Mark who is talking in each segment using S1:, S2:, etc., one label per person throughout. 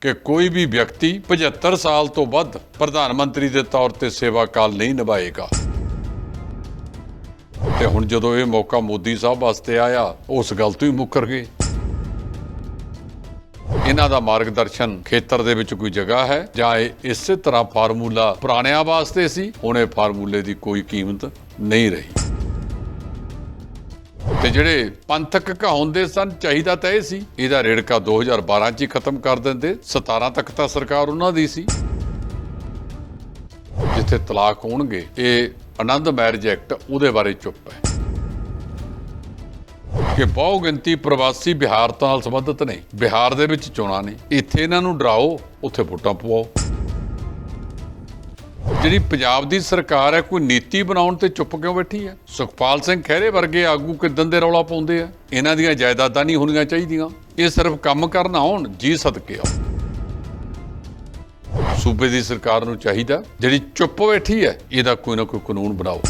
S1: ਕਿ ਕੋਈ ਵੀ ਵਿਅਕਤੀ 75 ਸਾਲ ਤੋਂ ਵੱਧ ਪ੍ਰਧਾਨ ਮੰਤਰੀ ਦੇ ਤੌਰ ਤੇ ਸੇਵਾ ਕਾਲ ਨਹੀਂ ਨਿਭਾਏਗਾ। ਤੇ ਹੁਣ ਜਦੋਂ ਇਹ ਮੌਕਾ ਮੋਦੀ ਸਾਹਿਬ ਵਾਸਤੇ ਆਇਆ, ਉਸ ਗੱਲ ਤੋਂ ਹੀ ਮੁੱਕਰ ਗਏ। ਇਹਨਾਂ ਦਾ ਮਾਰਗਦਰਸ਼ਨ ਖੇਤਰ ਦੇ ਵਿੱਚ ਕੋਈ ਜਗ੍ਹਾ ਹੈ, ਜਾਂ ਇਹ ਇਸੇ ਤਰ੍ਹਾਂ ਫਾਰਮੂਲਾ ਪੁਰਾਣਿਆਂ ਵਾਸਤੇ ਸੀ, ਹੁਣ ਇਹ ਫਾਰਮੂਲੇ ਦੀ ਕੋਈ ਕੀਮਤ ਨਹੀਂ ਰਹੀ। ਤੇ ਜਿਹੜੇ ਪੰਥਕ ਕਹਾਉਂਦੇ ਸਨ, ਚਾਹੀਦਾ ਤਾਂ ਇਹ ਸੀ। ਇਹਦਾ ਰੇੜਕਾ 2012 ਚ ਹੀ ਖਤਮ ਕਰ ਦਿੰਦੇ। 17 ਤੱਕ ਤਾਂ ਸਰਕਾਰ ਉਹਨਾਂ ਦੀ ਸੀ। ਜਿੱਥੇ ਤਲਾਕ ਹੋਣਗੇ, ਇਹ ਆਨੰਦ ਮੈਰਿਜ ਐਕਟ ਉਹਦੇ ਬਾਰੇ ਚੁੱਪ ਹੈ। ਕਿ ਬਹੁ ਗਿਣਤੀ ਪ੍ਰਵਾਸੀ ਬਿਹਾਰ ਤੋਂ ਨਾਲ ਸੰਬੰਧਿਤ ਨੇ। ਬਿਹਾਰ ਦੇ ਵਿੱਚ ਚੋਣਾਂ ਨੇ। ਇੱਥੇ ਇਹਨਾਂ ਨੂੰ ਡਰਾਓ, ਉੱਥੇ ਵੋਟਾਂ ਪਵਾਓ। ਜਿਹੜੀ ਪੰਜਾਬ ਦੀ ਸਰਕਾਰ ਹੈ, ਕੋਈ ਨੀਤੀ ਬਣਾਉਣ ਤੇ ਚੁੱਪ ਕਿਉਂ ਬੈਠੀ ਹੈ? ਸੁਖਪਾਲ ਸਿੰਘ ਖਹਿਰੇ ਵਰਗੇ ਆਗੂ ਕਿਦਾਂ ਦੇ ਰੌਲਾ ਪਾਉਂਦੇ ਆ? ਇਹਨਾਂ ਦੀਆਂ ਜਾਇਦਾਦਾਂ ਨਹੀਂ ਹੋਣੀਆਂ ਚਾਹੀਦੀਆਂ। ਇਹ ਸਿਰਫ ਕੰਮ ਕਰਨ ਆਉਣ, ਜੀ ਸਦਕੇ ਆਓ ਸੂਬੇ ਦੀ ਸਰਕਾਰ ਨੂੰ ਚਾਹੀਦਾ, ਜਿਹੜੀ ਚੁੱਪ ਬੈਠੀ ਹੈ, ਇਹਦਾ ਕੋਈ ਨਾ ਕੋਈ ਕਾਨੂੰਨ ਬਣਾਓ।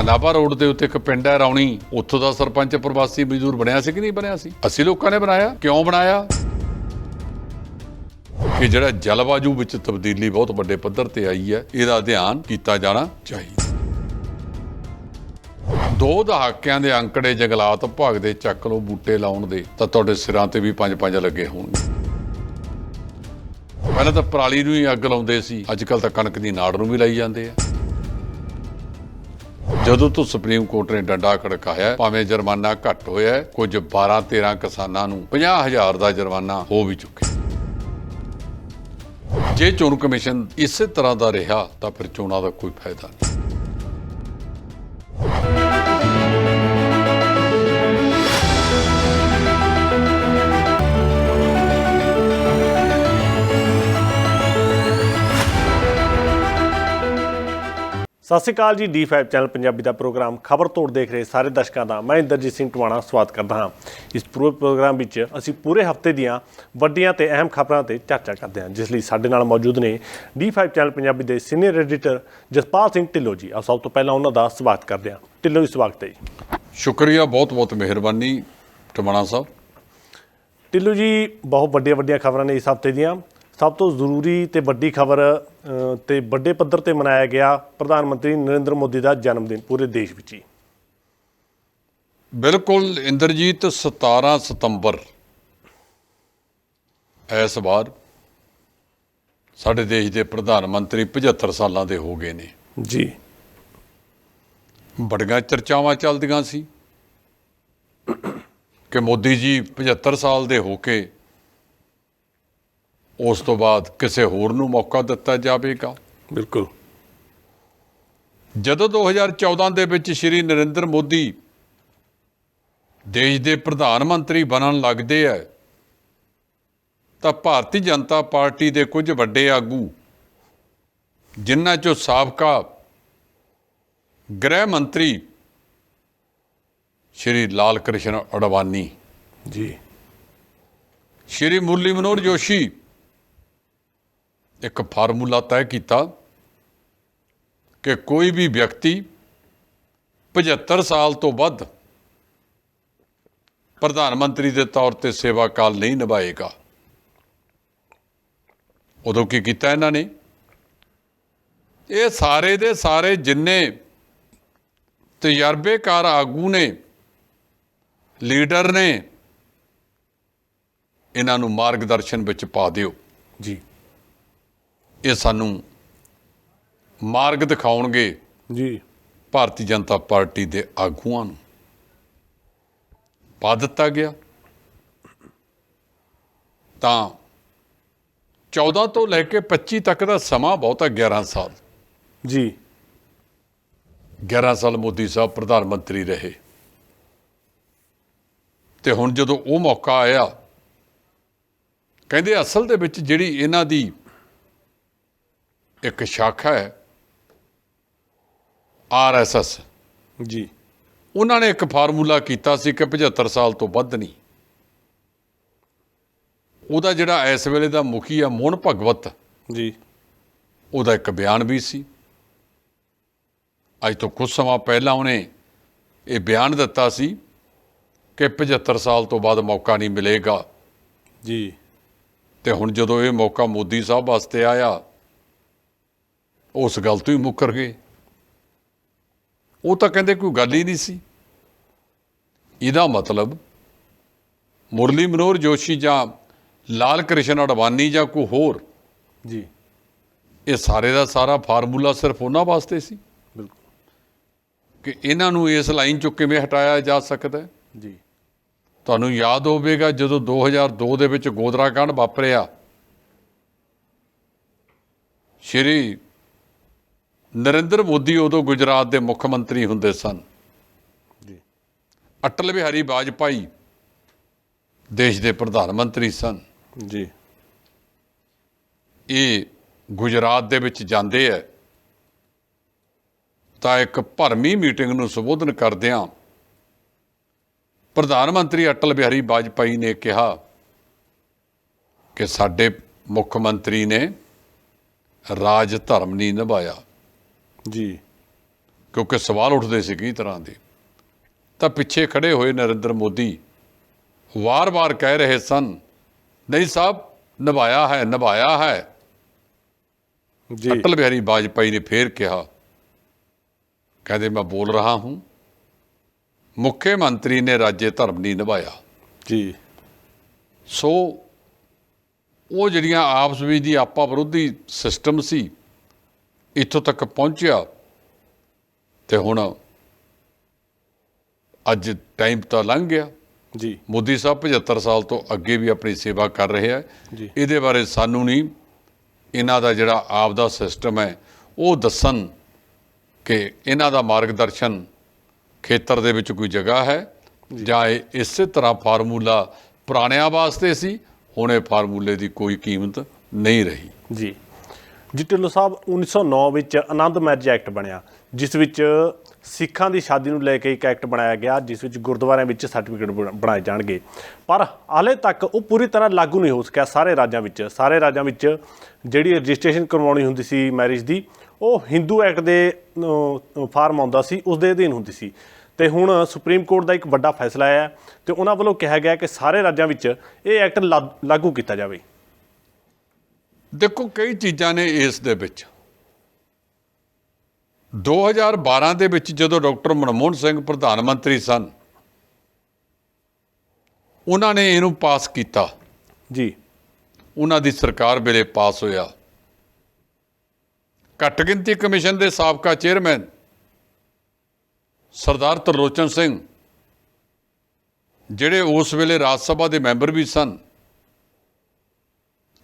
S1: ਹਨਾਬਾ ਰੋਡ ਦੇ ਉੱਤੇ ਇੱਕ ਪਿੰਡ ਹੈ ਰੌਣੀ। ਉੱਥੋਂ ਦਾ ਸਰਪੰਚ ਪ੍ਰਵਾਸੀ ਮਜ਼ਦੂਰ ਬਣਿਆ ਸੀ ਕਿ ਨਹੀਂ ਬਣਿਆ ਸੀ? ਅਸੀਂ ਲੋਕਾਂ ਨੇ ਬਣਾਇਆ। ਕਿਉਂ ਬਣਾਇਆ? ਕਿ ਜਿਹੜਾ ਜਲਵਾਯੂ ਵਿੱਚ ਤਬਦੀਲੀ ਬਹੁਤ ਵੱਡੇ ਪੱਧਰ ਤੇ ਆਈ ਹੈ, ਇਹਦਾ ਧਿਆਨ ਕੀਤਾ ਜਾਣਾ ਚਾਹੀਦਾ। ਦੋ ਦਹਾਕਿਆਂ ਦੇ ਅੰਕੜੇ ਜੰਗਲਾਤ ਭਾਗ ਦੇ ਚੱਕ ਲੋ ਬੂਟੇ ਲਾਉਣ ਦੇ, ਤਾਂ ਤੁਹਾਡੇ ਸਿਰਾਂ ਤੇ ਵੀ ਪੰਜ ਪੰਜ ਲੱਗੇ ਹੋਣਗੇ। ਪਹਿਲਾਂ ਤਾਂ ਪਰਾਲੀ ਨੂੰ ਹੀ ਅੱਗ ਲਾਉਂਦੇ ਸੀ ਅੱਜ ਕੱਲ ਤਾਂ ਕਣਕ ਦੀ ਨਾੜ ਨੂੰ ਵੀ ਲਾਈ ਜਾਂਦੇ ਆ। ਜਦੋਂ ਤੋਂ ਸੁਪਰੀਮ ਕੋਰਟ ਨੇ ਡੰਡਾ ਖੜਕਾਇਆ, ਭਾਵੇਂ ਜੁਰਮਾਨਾ ਘੱਟ ਹੋਇਆ, ਕੁਝ 12 13 ਕਿਸਾਨਾਂ ਨੂੰ 50000 ਦਾ ਜੁਰਮਾਨਾ ਹੋ ਵੀ ਚੁੱਕਿਆ। ਜੇ ਚੋਣ ਕਮਿਸ਼ਨ ਇਸੇ ਤਰ੍ਹਾਂ ਦਾ ਰਿਹਾ ਤਾਂ ਫਿਰ ਚੋਣਾਂ ਦਾ ਕੋਈ ਫਾਇਦਾ ਨਹੀਂ।
S2: ਸਤਿ ਸ਼੍ਰੀ ਅਕਾਲ ਜੀ D5 ਚੈਨਲ ਪੰਜਾਬੀ ਦਾ ਪ੍ਰੋਗਰਾਮ ਖਬਰ ਤੋੜ ਦੇਖ ਰਹੇ ਸਾਰੇ ਦਰਸ਼ਕਾਂ ਦਾ। ਮੈਂ ਇੰਦਰਜੀਤ ਸਿੰਘ ਟਵਾਣਾ ਸਵਾਗਤ ਕਰਦਾ ਹਾਂ। ਇਸ ਪੂਰੇ ਪ੍ਰੋਗਰਾਮ ਵਿੱਚ ਅਸੀਂ ਪੂਰੇ ਹਫ਼ਤੇ ਦੀਆਂ ਵੱਡੀਆਂ ਤੇ ਅਹਿਮ ਖਬਰਾਂ ਤੇ ਚਰਚਾ ਕਰਦੇ ਹਾਂ ਜਿਸ ਲਈ ਸਾਡੇ ਨਾਲ ਮੌਜੂਦ ਨੇ D5 ਚੈਨਲ ਪੰਜਾਬੀ ਦੇ ਸੀਨੀਅਰ ਐਡੀਟਰ ਜਸਪਾਲ ਸਿੰਘ ਢਿੱਲੋਂ ਜੀ। ਆਓ ਸਭ ਤੋਂ ਪਹਿਲਾਂ ਉਹਨਾਂ ਦਾ ਸਵਾਗਤ ਕਰਦੇ ਹਾਂ। ਢਿੱਲੋਂ ਜੀ ਸਵਾਗਤ ਹੈ ਜੀ।
S1: ਸ਼ੁਕਰੀਆ ਬਹੁਤ ਬਹੁਤ ਮਿਹਰਬਾਨੀ ਟਮਣਾ ਸਾਹਿਬ।
S2: ਢਿੱਲੋਂ ਜੀ ਬਹੁਤ ਵੱਡੀਆਂ ਵੱਡੀਆਂ ਖਬਰਾਂ ਨੇ ਇਸ ਹਫ਼ਤੇ ਦੀਆਂ। ਸਭ ਤੋਂ ਜ਼ਰੂਰੀ ਤੇ ਵੱਡੀ ਖਬਰ ਤੇ ਵੱਡੇ ਪੱਧਰ ਤੇ ਮਨਾਇਆ ਗਿਆ ਪ੍ਰਧਾਨ ਮੰਤਰੀ ਨਰਿੰਦਰ ਮੋਦੀ ਦਾ ਜਨਮ ਦਿਨ ਪੂਰੇ ਦੇਸ਼ ਵਿੱਚ ਹੀ।
S1: ਬਿਲਕੁਲ ਇੰਦਰਜੀਤ 17 ਸਤੰਬਰ। ਇਸ ਵਾਰ ਸਾਡੇ ਦੇਸ਼ ਦੇ ਪ੍ਰਧਾਨ ਮੰਤਰੀ 75 ਸਾਲਾਂ ਦੇ ਹੋ ਗਏ ਨੇ।
S2: ਜੀ।
S1: ਬੜੀਆਂ ਚਰਚਾਵਾਂ ਚੱਲਦੀਆਂ ਸੀ ਕਿ ਮੋਦੀ ਜੀ 75 ਸਾਲ ਦੇ ਹੋ ਕੇ ਉਸ ਤੋਂ ਬਾਅਦ ਕਿਸੇ ਹੋਰ ਨੂੰ ਮੌਕਾ ਦਿੱਤਾ ਜਾਵੇਗਾ।
S2: ਬਿਲਕੁਲ।
S1: ਜਦੋਂ 2014 ਦੇ ਵਿੱਚ ਸ਼੍ਰੀ ਨਰਿੰਦਰ ਮੋਦੀ ਦੇਸ਼ ਦੇ ਪ੍ਰਧਾਨ ਮੰਤਰੀ ਬਣਨ ਲੱਗਦੇ ਆ ਤਾਂ ਭਾਰਤੀ ਜਨਤਾ ਪਾਰਟੀ ਦੇ ਕੁਝ ਵੱਡੇ ਆਗੂ ਜਿਨ੍ਹਾਂ ਚੋਂ ਸਾਬਕਾ ਗ੍ਰਹਿ ਮੰਤਰੀ ਸ਼੍ਰੀ ਲਾਲ ਕ੍ਰਿਸ਼ਨ ਅਡਵਾਨੀ
S2: ਜੀ।
S1: ਸ਼੍ਰੀ ਮੁਰਲੀ ਮਨੋਹਰ ਜੋਸ਼ੀ ਇੱਕ ਫਾਰਮੂਲਾ ਤੈਅ ਕੀਤਾ ਕਿ ਕੋਈ ਵੀ ਵਿਅਕਤੀ 75 ਸਾਲ ਤੋਂ ਵੱਧ ਪ੍ਰਧਾਨ ਮੰਤਰੀ ਦੇ ਤੌਰ ਤੇ ਸੇਵਾ ਕਾਲ ਨਹੀਂ ਨਿਭਾਏਗਾ। ਉਦੋਂ ਕੀ ਕੀਤਾ ਇਹਨਾਂ ਨੇ? ਇਹ ਸਾਰੇ ਦੇ ਸਾਰੇ ਜਿੰਨੇ ਤਜਰਬੇਕਾਰ ਆਗੂ ਨੇ, ਲੀਡਰ ਨੇ, ਇਹਨਾਂ ਨੂੰ ਮਾਰਗਦਰਸ਼ਨ ਵਿੱਚ ਪਾ ਦਿਓ।
S2: ਜੀ।
S1: ਇਹ ਸਾਨੂੰ ਮਾਰਗ ਦਿਖਾਉਣਗੇ
S2: ਜੀ।
S1: ਭਾਰਤੀ ਜਨਤਾ ਪਾਰਟੀ ਦੇ ਆਗੂਆਂ ਨੂੰ। ਪਾ ਦਿੱਤਾ ਗਿਆ। ਤਾਂ 14 ਤੋਂ ਲੈ ਕੇ 25 ਤੱਕ ਦਾ ਸਮਾਂ ਬਹੁਤ ਹੈ 11 ਸਾਲ।
S2: ਜੀ।
S1: 11 ਸਾਲ ਮੋਦੀ ਸਾਹਿਬ ਪ੍ਰਧਾਨ ਮੰਤਰੀ ਰਹੇ। ਤੇ ਹੁਣ ਜਦੋਂ ਉਹ ਮੌਕਾ ਆਇਆ ਕਹਿੰਦੇ ਅਸਲ ਦੇ ਵਿੱਚ ਜਿਹੜੀ ਇਹਨਾਂ ਦੀ ਇੱਕ ਸ਼ਾਖਾ ਹੈ ਆਰਐਸਐਸ।
S2: ਜੀ।
S1: ਉਹਨਾਂ ਨੇ ਇੱਕ ਫਾਰਮੂਲਾ ਕੀਤਾ ਸੀ ਕਿ 75 ਸਾਲ ਤੋਂ ਵੱਧ ਨਹੀਂ। ਉਹਦਾ ਜਿਹੜਾ ਇਸ ਵੇਲੇ ਦਾ ਮੁਖੀ ਆ ਮੋਹਨ ਭਗਵਤ
S2: ਜੀ।
S1: ਉਹਦਾ ਇੱਕ ਬਿਆਨ ਵੀ ਸੀ। ਅੱਜ ਤੋਂ ਕੁਝ ਸਮਾਂ ਪਹਿਲਾਂ ਉਹਨੇ ਇਹ ਬਿਆਨ ਦਿੱਤਾ ਸੀ ਕਿ 75 ਸਾਲ ਤੋਂ ਬਾਅਦ ਮੌਕਾ ਨਹੀਂ ਮਿਲੇਗਾ।
S2: ਜੀ।
S1: ਤੇ ਹੁਣ ਜਦੋਂ ਇਹ ਮੌਕਾ ਮੋਦੀ ਸਾਹਿਬ ਵਾਸਤੇ ਆਇਆ ਉਸ ਗੱਲ ਤੋਂ ਹੀ ਮੁੱਕਰ ਗਏ। ਉਹ ਤਾਂ ਕਹਿੰਦੇ ਕੋਈ ਗੱਲ ਹੀ ਨਹੀਂ ਸੀ। ਇਹਦਾ ਮਤਲਬ ਮੁਰਲੀ ਮਨੋਹਰ ਜੋਸ਼ੀ ਜਾਂ ਲਾਲ ਕ੍ਰਿਸ਼ਨ ਅਡਵਾਨੀ ਜਾਂ ਕੋਈ ਹੋਰ
S2: ਜੀ।
S1: ਇਹ ਸਾਰੇ ਦਾ ਸਾਰਾ ਫਾਰਮੂਲਾ ਸਿਰਫ ਉਹਨਾਂ ਵਾਸਤੇ ਸੀ?
S2: ਬਿਲਕੁਲ।
S1: ਕਿ ਇਹਨਾਂ ਨੂੰ ਇਸ ਲਾਈਨ ਚੋਂ ਕਿਵੇਂ ਹਟਾਇਆ ਜਾ ਸਕਦਾ ਹੈ?
S2: ਜੀ।
S1: ਤੁਹਾਨੂੰ ਯਾਦ ਹੋਵੇਗਾ ਜਦੋਂ 2002 ਦੇ ਵਿੱਚ ਗੋਦਰਾ ਕਾਂਡ ਵਾਪਰਿਆ। ਸ਼੍ਰੀ ਨਰਿੰਦਰ ਮੋਦੀ ਉਦੋਂ ਗੁਜਰਾਤ ਦੇ ਮੁੱਖ ਮੰਤਰੀ ਹੁੰਦੇ ਸਨ।
S2: ਜੀ।
S1: ਅਟਲ ਬਿਹਾਰੀ ਵਾਜਪਾਈ ਦੇਸ਼ ਦੇ ਪ੍ਰਧਾਨ ਮੰਤਰੀ ਸਨ।
S2: ਜੀ।
S1: ਇਹ ਗੁਜਰਾਤ ਦੇ ਵਿੱਚ ਜਾਂਦੇ ਹੈ ਤਾਂ ਇੱਕ ਭਰਮੀ ਮੀਟਿੰਗ ਨੂੰ ਸੰਬੋਧਨ ਕਰਦਿਆਂ ਪ੍ਰਧਾਨ ਮੰਤਰੀ ਅਟਲ ਬਿਹਾਰੀ ਵਾਜਪਾਈ ਨੇ ਕਿਹਾ ਕਿ ਸਾਡੇ ਮੁੱਖ ਮੰਤਰੀ ਨੇ ਰਾਜ ਧਰਮ ਨਹੀਂ ਨਿਭਾਇਆ।
S2: ਜੀ।
S1: ਕਿਉਂਕਿ ਸਵਾਲ ਉੱਠਦੇ ਸੀ ਕਈ ਤਰ੍ਹਾਂ ਦੇ। ਤਾਂ ਪਿੱਛੇ ਖੜੇ ਹੋਏ ਨਰਿੰਦਰ ਮੋਦੀ ਵਾਰ-ਵਾਰ ਕਹਿ ਰਹੇ ਸਨ ਨਹੀਂ ਸਾਹਿਬ ਨਿਭਾਇਆ ਹੈ ਨਿਭਾਇਆ ਹੈ।
S2: ਜੀ।
S1: ਅਟਲ ਬਿਹਾਰੀ ਵਾਜਪਾਈ ਨੇ ਫੇਰ ਕਿਹਾ ਕਹਿੰਦੇ ਮੈਂ ਬੋਲ ਰਹਾ ਹੂੰ। ਮੁੱਖ ਮੰਤਰੀ ਨੇ ਰਾਜੇ ਧਰਮ ਨਹੀਂ ਨਿਭਾਇਆ।
S2: ਜੀ।
S1: ਸੋ ਉਹ ਜਿਹੜੀਆਂ ਆਪਸ ਵਿੱਚ ਦੀ ਆਪਾ ਵਿਰੋਧੀ ਸਿਸਟਮ ਸੀ ਇੱਥੋਂ ਤੱਕ ਪਹੁੰਚਿਆ ਤੇ ਹੁਣ ਅੱਜ ਟਾਈਮ ਤਾਂ ਲੰਘ ਗਿਆ।
S2: ਜੀ।
S1: ਮੋਦੀ ਸਾਹਿਬ 75 ਸਾਲ ਤੋਂ ਅੱਗੇ ਵੀ ਆਪਣੀ ਸੇਵਾ ਕਰ ਰਹੇ ਹੈ। ਇਹਦੇ ਬਾਰੇ ਸਾਨੂੰ ਨਹੀਂ ਇਹਨਾਂ ਦਾ ਜਿਹੜਾ ਆਪ ਦਾ ਸਿਸਟਮ ਹੈ ਉਹ ਦੱਸਣ ਕਿ ਇਹਨਾਂ ਦਾ ਮਾਰਗਦਰਸ਼ਨ ਖੇਤਰ ਦੇ ਵਿੱਚ ਕੋਈ ਜਗ੍ਹਾ ਹੈ ਜਾਂ ਇਹ ਇਸੇ ਤਰ੍ਹਾਂ ਫਾਰਮੂਲਾ ਪੁਰਾਣਿਆਂ ਵਾਸਤੇ ਸੀ ਹੁਣ ਇਹ ਫਾਰਮੂਲੇ ਦੀ ਕੋਈ ਕੀਮਤ ਨਹੀਂ ਰਹੀ।
S2: ਜੀ। ਜੀ ਢਿੱਲੋਂ ਸਾਹਿਬ 1909 ਵਿੱਚ ਆਨੰਦ ਮੈਰਿਜ ਐਕਟ ਬਣਿਆ, ਜਿਸ ਵਿੱਚ ਸਿੱਖਾਂ ਦੀ ਸ਼ਾਦੀ ਨੂੰ ਲੈ ਕੇ ਇੱਕ ਐਕਟ ਬਣਾਇਆ ਗਿਆ, ਜਿਸ ਵਿੱਚ ਗੁਰਦੁਆਰਿਆਂ ਵਿੱਚ ਸਰਟੀਫਿਕੇਟ ਬਣਾਏ ਜਾਣਗੇ। ਪਰ ਹਾਲੇ ਤੱਕ ਉਹ ਪੂਰੀ ਤਰ੍ਹਾਂ ਲਾਗੂ ਨਹੀਂ ਹੋ ਸਕਿਆ ਸਾਰੇ ਰਾਜਾਂ ਵਿੱਚ। ਸਾਰੇ ਰਾਜਾਂ ਵਿੱਚ ਜਿਹੜੀ ਰਜਿਸਟ੍ਰੇਸ਼ਨ ਕਰਵਾਉਣੀ ਹੁੰਦੀ ਸੀ ਮੈਰਿਜ ਦੀ, ਉਹ ਹਿੰਦੂ ਐਕਟ ਦੇ ਫਾਰਮ ਆਉਂਦਾ ਸੀ, ਉਸ ਦੇ ਅਧੀਨ ਹੁੰਦੀ ਸੀ। ਤੇ ਹੁਣ ਸੁਪਰੀਮ ਕੋਰਟ ਦਾ ਇੱਕ ਵੱਡਾ ਫੈਸਲਾ ਆਇਆ ਹੈ ਤੇ ਉਹਨਾਂ ਵੱਲੋਂ ਕਿਹਾ ਗਿਆ ਕਿ ਸਾਰੇ ਰਾਜਾਂ ਵਿੱਚ ਇਹ ਐਕਟ ਲਾ- ਲਾਗੂ ਕੀਤਾ ਜਾਵੇ।
S1: ਦੇਖੋ ਕਈ ਚੀਜ਼ਾਂ ਨੇ ਇਸ ਦੇ ਵਿੱਚ। 2012 ਦੇ ਵਿੱਚ ਜਦੋਂ ਡਾਕਟਰ ਮਨਮੋਹਨ ਸਿੰਘ ਪ੍ਰਧਾਨ ਮੰਤਰੀ ਸਨ ਉਹਨਾਂ ਨੇ ਇਹਨੂੰ ਪਾਸ ਕੀਤਾ।
S2: ਜੀ।
S1: ਉਹਨਾਂ ਦੀ ਸਰਕਾਰ ਵੇਲੇ ਪਾਸ ਹੋਇਆ। ਘੱਟ ਗਿਣਤੀ ਕਮਿਸ਼ਨ ਦੇ ਸਾਬਕਾ ਚੇਅਰਮੈਨ ਸਰਦਾਰ ਤਰਲੋਚਨ ਸਿੰਘ ਜਿਹੜੇ ਉਸ ਵੇਲੇ ਰਾਜ ਸਭਾ ਦੇ ਮੈਂਬਰ ਵੀ ਸਨ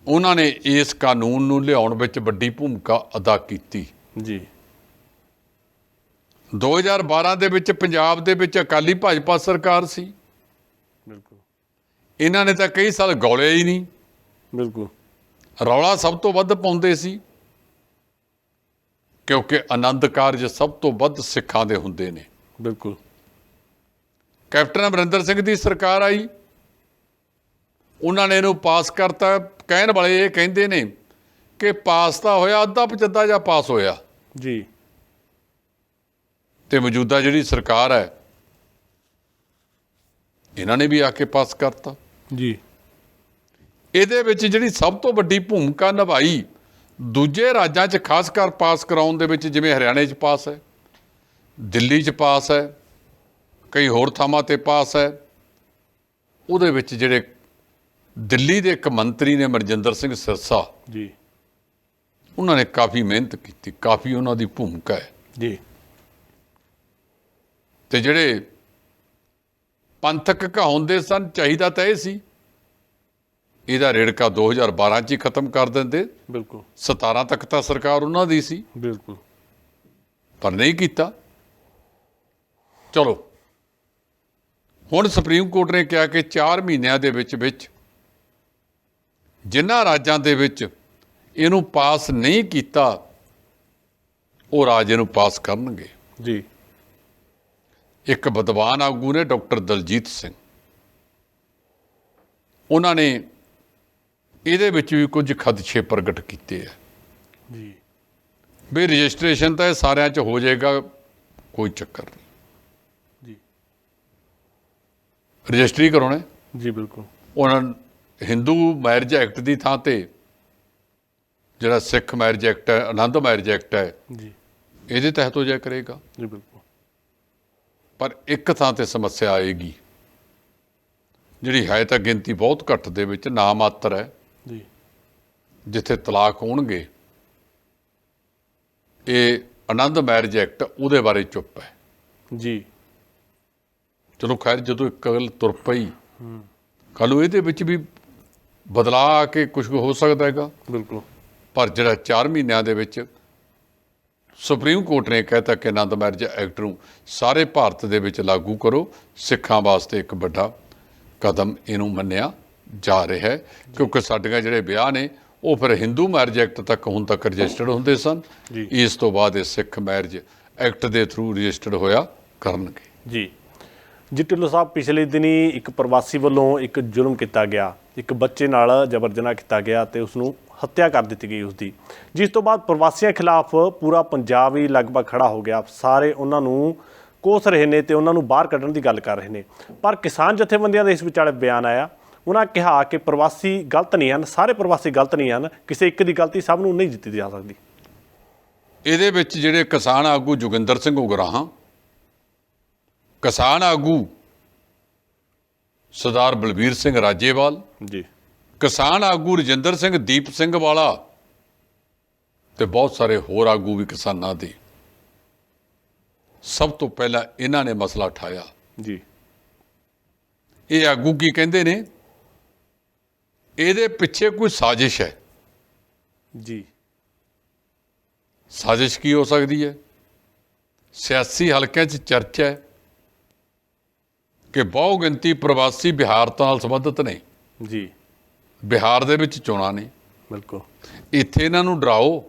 S1: ਉਹਨਾਂ ਨੇ ਇਸ ਕਾਨੂੰਨ ਨੂੰ ਲਿਆਉਣ ਵਿੱਚ ਵੱਡੀ ਭੂਮਿਕਾ ਅਦਾ ਕੀਤੀ।
S2: ਜੀ।
S1: 2012 ਦੇ ਵਿੱਚ ਪੰਜਾਬ ਦੇ ਵਿੱਚ ਅਕਾਲੀ ਭਾਜਪਾ ਸਰਕਾਰ ਸੀ।
S2: ਬਿਲਕੁਲ।
S1: ਇਹਨਾਂ ਨੇ ਤਾਂ ਕਈ ਸਾਲ ਗੌਲਿਆ ਹੀ ਨਹੀਂ।
S2: ਬਿਲਕੁਲ।
S1: ਰੌਲਾ ਸਭ ਤੋਂ ਵੱਧ ਪਾਉਂਦੇ ਸੀ। ਕਿਉਂਕਿ ਆਨੰਦ ਕਾਰਜ ਸਭ ਤੋਂ ਵੱਧ ਸਿੱਖਾਂ ਦੇ ਹੁੰਦੇ ਨੇ।
S2: ਬਿਲਕੁਲ।
S1: ਕੈਪਟਨ ਅਮਰਿੰਦਰ ਸਿੰਘ ਦੀ ਸਰਕਾਰ ਆਈ। ਉਹਨਾਂ ਨੇ ਇਹਨੂੰ ਪਾਸ ਕਰਤਾ। ਕਹਿਣ ਵਾਲੇ ਇਹ ਕਹਿੰਦੇ ਨੇ ਕਿ ਪਾਸ ਤਾਂ ਹੋਇਆ ਅੱਧਾ ਪਚੱਦਾ ਜਾਂ ਪਾਸ ਹੋਇਆ।
S2: ਜੀ।
S1: ਤੇ ਮੌਜੂਦਾ ਜਿਹੜੀ ਸਰਕਾਰ ਹੈ ਇਹਨਾਂ ਨੇ ਵੀ ਆ ਕੇ ਪਾਸ ਕਰਤਾ।
S2: ਜੀ।
S1: ਇਹਦੇ ਵਿੱਚ ਜਿਹੜੀ ਸਭ ਤੋਂ ਵੱਡੀ ਭੂਮਿਕਾ ਨਿਭਾਈ ਦੂਜੇ ਰਾਜਾਂ 'ਚ ਖਾਸ ਕਰ ਪਾਸ ਕਰਾਉਣ ਦੇ ਵਿੱਚ ਜਿਵੇਂ ਹਰਿਆਣੇ 'ਚ ਪਾਸ ਹੈ ਦਿੱਲੀ 'ਚ ਪਾਸ ਹੈ ਕਈ ਹੋਰ ਥਾਵਾਂ ਤੇ ਪਾਸ ਹੈ ਉਹਦੇ ਵਿੱਚ ਜਿਹੜੇ ਦਿੱਲੀ ਦੇ ਇੱਕ ਮੰਤਰੀ ਨੇ ਮਰਜਿੰਦਰ ਸਿੰਘ ਸਿਰਸਾ
S2: ਜੀ।
S1: ਉਹਨਾਂ ਨੇ ਕਾਫੀ ਮਿਹਨਤ ਕੀਤੀ ਕਾਫੀ ਉਹਨਾਂ ਦੀ ਭੂਮਿਕਾ ਹੈ।
S2: ਜੀ।
S1: ਤੇ ਜਿਹੜੇ ਪੰਥਕ ਕਹਾਉਂਦੇ ਸਨ ਚਾਹੀਦਾ ਤਾਂ ਇਹ ਸੀ। ਇਹਦਾ ਰੇੜਕਾ 2012 ਚ ਹੀ ਖਤਮ ਕਰ ਦਿੰਦੇ।
S2: ਬਿਲਕੁਲ।
S1: 17 ਤੱਕ ਤਾਂ ਸਰਕਾਰ ਉਹਨਾਂ ਦੀ ਸੀ।
S2: ਬਿਲਕੁਲ।
S1: ਪਰ ਨਹੀਂ ਕੀਤਾ। ਚਲੋ। ਹੁਣ ਸੁਪਰੀਮ ਕੋਰਟ ਨੇ ਕਿਹਾ ਕਿ 4 ਮਹੀਨਿਆਂ ਦੇ ਵਿੱਚ ਵਿੱਚ ਜਿਨ੍ਹਾਂ ਰਾਜਾਂ ਦੇ ਵਿੱਚ ਇਹਨੂੰ ਪਾਸ ਨਹੀਂ ਕੀਤਾ ਉਹ ਰਾਜ ਇਹਨੂੰ ਪਾਸ ਕਰਨਗੇ।
S2: ਜੀ।
S1: ਇੱਕ ਵਿਦਵਾਨ ਆਗੂ ਨੇ ਡਾਕਟਰ ਦਲਜੀਤ ਸਿੰਘ। ਉਹਨਾਂ ਨੇ ਇਹਦੇ ਵਿੱਚ ਵੀ ਕੁਝ ਖਦਸ਼ੇ ਪ੍ਰਗਟ ਕੀਤੇ ਆ।
S2: ਜੀ।
S1: ਵੀ ਰਜਿਸਟ੍ਰੇਸ਼ਨ ਤਾਂ ਇਹ ਸਾਰਿਆਂ 'ਚ ਹੋ ਜਾਏਗਾ ਕੋਈ ਚੱਕਰ ਨਹੀਂ।
S2: ਜੀ।
S1: ਰਜਿਸਟਰੀ ਕਰਾਉਣਾ?
S2: ਜੀ ਬਿਲਕੁਲ।
S1: ਉਹਨਾਂ ਹਿੰਦੂ ਮੈਰਿਜ ਐਕਟ ਦੀ ਥਾਂ ਤੇ ਜਿਹੜਾ ਸਿੱਖ ਮੈਰਿਜ ਐਕਟ ਹੈ ਆਨੰਦ ਮੈਰਿਜ ਐਕਟ ਹੈ
S2: ਜੀ।
S1: ਇਹਦੇ ਤਹਿਤ ਹੋ ਜਾਇਆ ਕਰੇਗਾ।
S2: ਜੀ ਬਿਲਕੁਲ।
S1: ਪਰ ਇੱਕ ਥਾਂ ਤੇ ਸਮੱਸਿਆ ਆਏਗੀ ਜਿਹੜੀ ਹੈ ਤਾਂ ਗਿਣਤੀ ਬਹੁਤ ਘੱਟ ਦੇ ਵਿੱਚ ਨਾ ਮਾਤਰ ਹੈ।
S2: ਜੀ।
S1: ਜਿੱਥੇ ਤਲਾਕ ਹੋਣਗੇ ਇਹ ਆਨੰਦ ਮੈਰਿਜ ਐਕਟ ਉਹਦੇ ਬਾਰੇ ਚੁੱਪ ਹੈ।
S2: ਜੀ।
S1: ਚਲੋ ਖੈਰ ਜਦੋਂ ਇੱਕ ਗੱਲ ਤੁਰ ਪਈ ਕੱਲ ਇਹਦੇ ਵਿੱਚ ਵੀ ਬਦਲਾਅ ਆ ਕੇ ਕੁਝ ਹੋ ਸਕਦਾ ਹੈਗਾ।
S2: ਬਿਲਕੁਲ।
S1: ਪਰ ਜਿਹੜਾ 4 ਮਹੀਨਿਆਂ ਦੇ ਵਿੱਚ ਸੁਪਰੀਮ ਕੋਰਟ ਨੇ ਕਹਿਤਾ ਕਿ ਆਨੰਦ ਮੈਰਿਜ ਐਕਟ ਨੂੰ ਸਾਰੇ ਭਾਰਤ ਦੇ ਵਿੱਚ ਲਾਗੂ ਕਰੋ ਸਿੱਖਾਂ ਵਾਸਤੇ ਇੱਕ ਵੱਡਾ ਕਦਮ ਇਹਨੂੰ ਮੰਨਿਆ ਜਾ ਰਿਹਾ ਹੈ। ਕਿਉਂਕਿ ਸਾਡੀਆਂ ਜਿਹੜੇ ਵਿਆਹ ਨੇ ਉਹ ਫਿਰ ਹਿੰਦੂ ਮੈਰਿਜ ਐਕਟ ਤੱਕ ਹੁਣ ਤੱਕ ਰਜਿਸਟਰਡ ਹੁੰਦੇ ਸਨ। ਇਸ ਤੋਂ ਬਾਅਦ ਇਹ ਸਿੱਖ ਮੈਰਿਜ ਐਕਟ ਦੇ ਥਰੂ ਰਜਿਸਟਰਡ ਹੋਇਆ ਕਰਨਗੇ।
S2: ਜੀ। ਜੀ ਢਿੱਲੋਂ ਸਾਹਿਬ ਪਿਛਲੇ ਦਿਨੀ ਇੱਕ ਪ੍ਰਵਾਸੀ ਵੱਲੋਂ ਇੱਕ ਜ਼ੁਲਮ ਕੀਤਾ ਗਿਆ। ਇੱਕ ਬੱਚੇ ਨਾਲ ਜਬਰ ਜਨਾਹ ਕੀਤਾ ਗਿਆ ਤੇ ਉਸ ਨੂੰ ਹੱਤਿਆ ਕਰ ਦਿੱਤੀ ਗਈ ਉਸ ਦੀ ਜਿਸ ਤੋਂ ਬਾਅਦ ਪ੍ਰਵਾਸੀਆਂ ਖਿਲਾਫ ਪੂਰਾ ਪੰਜਾਬ ਹੀ ਲਗਭਗ ਖੜਾ ਹੋ ਗਿਆ। ਸਾਰੇ ਉਹਨਾਂ ਨੂੰ ਕੋਸ ਰਹੇ ਨੇ ਤੇ ਉਹਨਾਂ ਨੂੰ ਬਾਹਰ ਕੱਢਣ ਦੀ ਗੱਲ ਕਰ ਰਹੇ ਨੇ। ਪਰ ਕਿਸਾਨ ਜਥੇਬੰਦੀਆਂ ਦਾ ਇਸ ਵਿਚਾਲੇ ਬਿਆਨ ਆਇਆ। ਉਹਨਾਂ ਕਿਹਾ ਕਿ ਪ੍ਰਵਾਸੀ ਗਲਤ ਨਹੀਂ ਹਨ। ਸਾਰੇ ਪ੍ਰਵਾਸੀ ਗਲਤ ਨਹੀਂ ਹਨ। ਕਿਸੇ ਇੱਕ ਦੀ ਗਲਤੀ ਸਭ ਨੂੰ ਨਹੀਂ ਦਿੱਤੀ ਜਾ ਸਕਦੀ।
S1: ਇਹਦੇ ਵਿੱਚ ਜਿਹੜੇ ਕਿਸਾਨ ਆਗੂ ਜੋਗਿੰਦਰ ਸਿੰਘ ਉਗਰਾਹਾਂ, ਕਿਸਾਨ ਆਗੂ ਸਰਦਾਰ ਬਲਬੀਰ ਸਿੰਘ ਰਾਜੇਵਾਲ
S2: ਜੀ।
S1: ਕਿਸਾਨ ਆਗੂ ਰਜਿੰਦਰ ਸਿੰਘ ਦੀਪ ਸਿੰਘ ਵਾਲਾ ਤੇ ਬਹੁਤ ਸਾਰੇ ਹੋਰ ਆਗੂ ਵੀ ਕਿਸਾਨਾਂ ਦੇ। ਸਭ ਤੋਂ ਪਹਿਲਾਂ ਇਹਨਾਂ ਨੇ ਮਸਲਾ ਉਠਾਇਆ
S2: ਜੀ।
S1: ਇਹ ਆਗੂ ਕੀ ਕਹਿੰਦੇ ਨੇ? ਇਹਦੇ ਪਿੱਛੇ ਕੋਈ ਸਾਜ਼ਿਸ਼ ਹੈ।
S2: ਜੀ।
S1: ਸਾਜ਼ਿਸ਼ ਕੀ ਹੋ ਸਕਦੀ ਹੈ? ਸਿਆਸੀ ਹਲਕਿਆਂ 'ਚ ਚਰਚਾ ਹੈ। ਕਿ ਬਹੁ ਗਿਣਤੀ ਪ੍ਰਵਾਸੀ ਬਿਹਾਰ ਤੋਂ ਨਾਲ ਸੰਬੰਧਿਤ ਨੇ
S2: ਜੀ।
S1: ਬਿਹਾਰ ਦੇ ਵਿੱਚ ਚੋਣਾਂ ਨੇ।
S2: ਬਿਲਕੁਲ।
S1: ਇੱਥੇ ਇਹਨਾਂ ਨੂੰ ਡਰਾਓ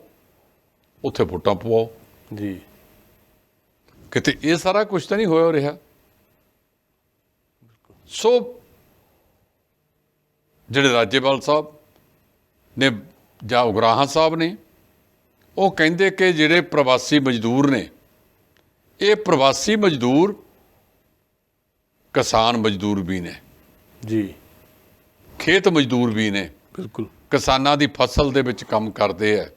S1: ਉੱਥੇ ਵੋਟਾਂ ਪਵਾਓ।
S2: ਜੀ।
S1: ਕਿਤੇ ਇਹ ਸਾਰਾ ਕੁਝ ਤਾਂ ਨਹੀਂ ਹੋਇਆ ਰਿਹਾ। ਸੋ ਜਿਹੜੇ ਰਾਜੇਵਾਲ ਸਾਹਿਬ ਨੇ ਜਾਂ ਉਗਰਾਹਾਂ ਸਾਹਿਬ ਨੇ ਉਹ ਕਹਿੰਦੇ ਕਿ ਜਿਹੜੇ ਪ੍ਰਵਾਸੀ ਮਜ਼ਦੂਰ ਨੇ ਇਹ ਪ੍ਰਵਾਸੀ ਮਜ਼ਦੂਰ ਕਿਸਾਨ ਮਜ਼ਦੂਰ ਵੀ ਨੇ।
S2: ਜੀ।
S1: ਖੇਤ ਮਜ਼ਦੂਰ ਵੀ ਨੇ।
S2: ਬਿਲਕੁਲ।
S1: ਕਿਸਾਨਾਂ ਦੀ ਫਸਲ ਦੇ ਵਿੱਚ ਕੰਮ ਕਰਦੇ ਆ।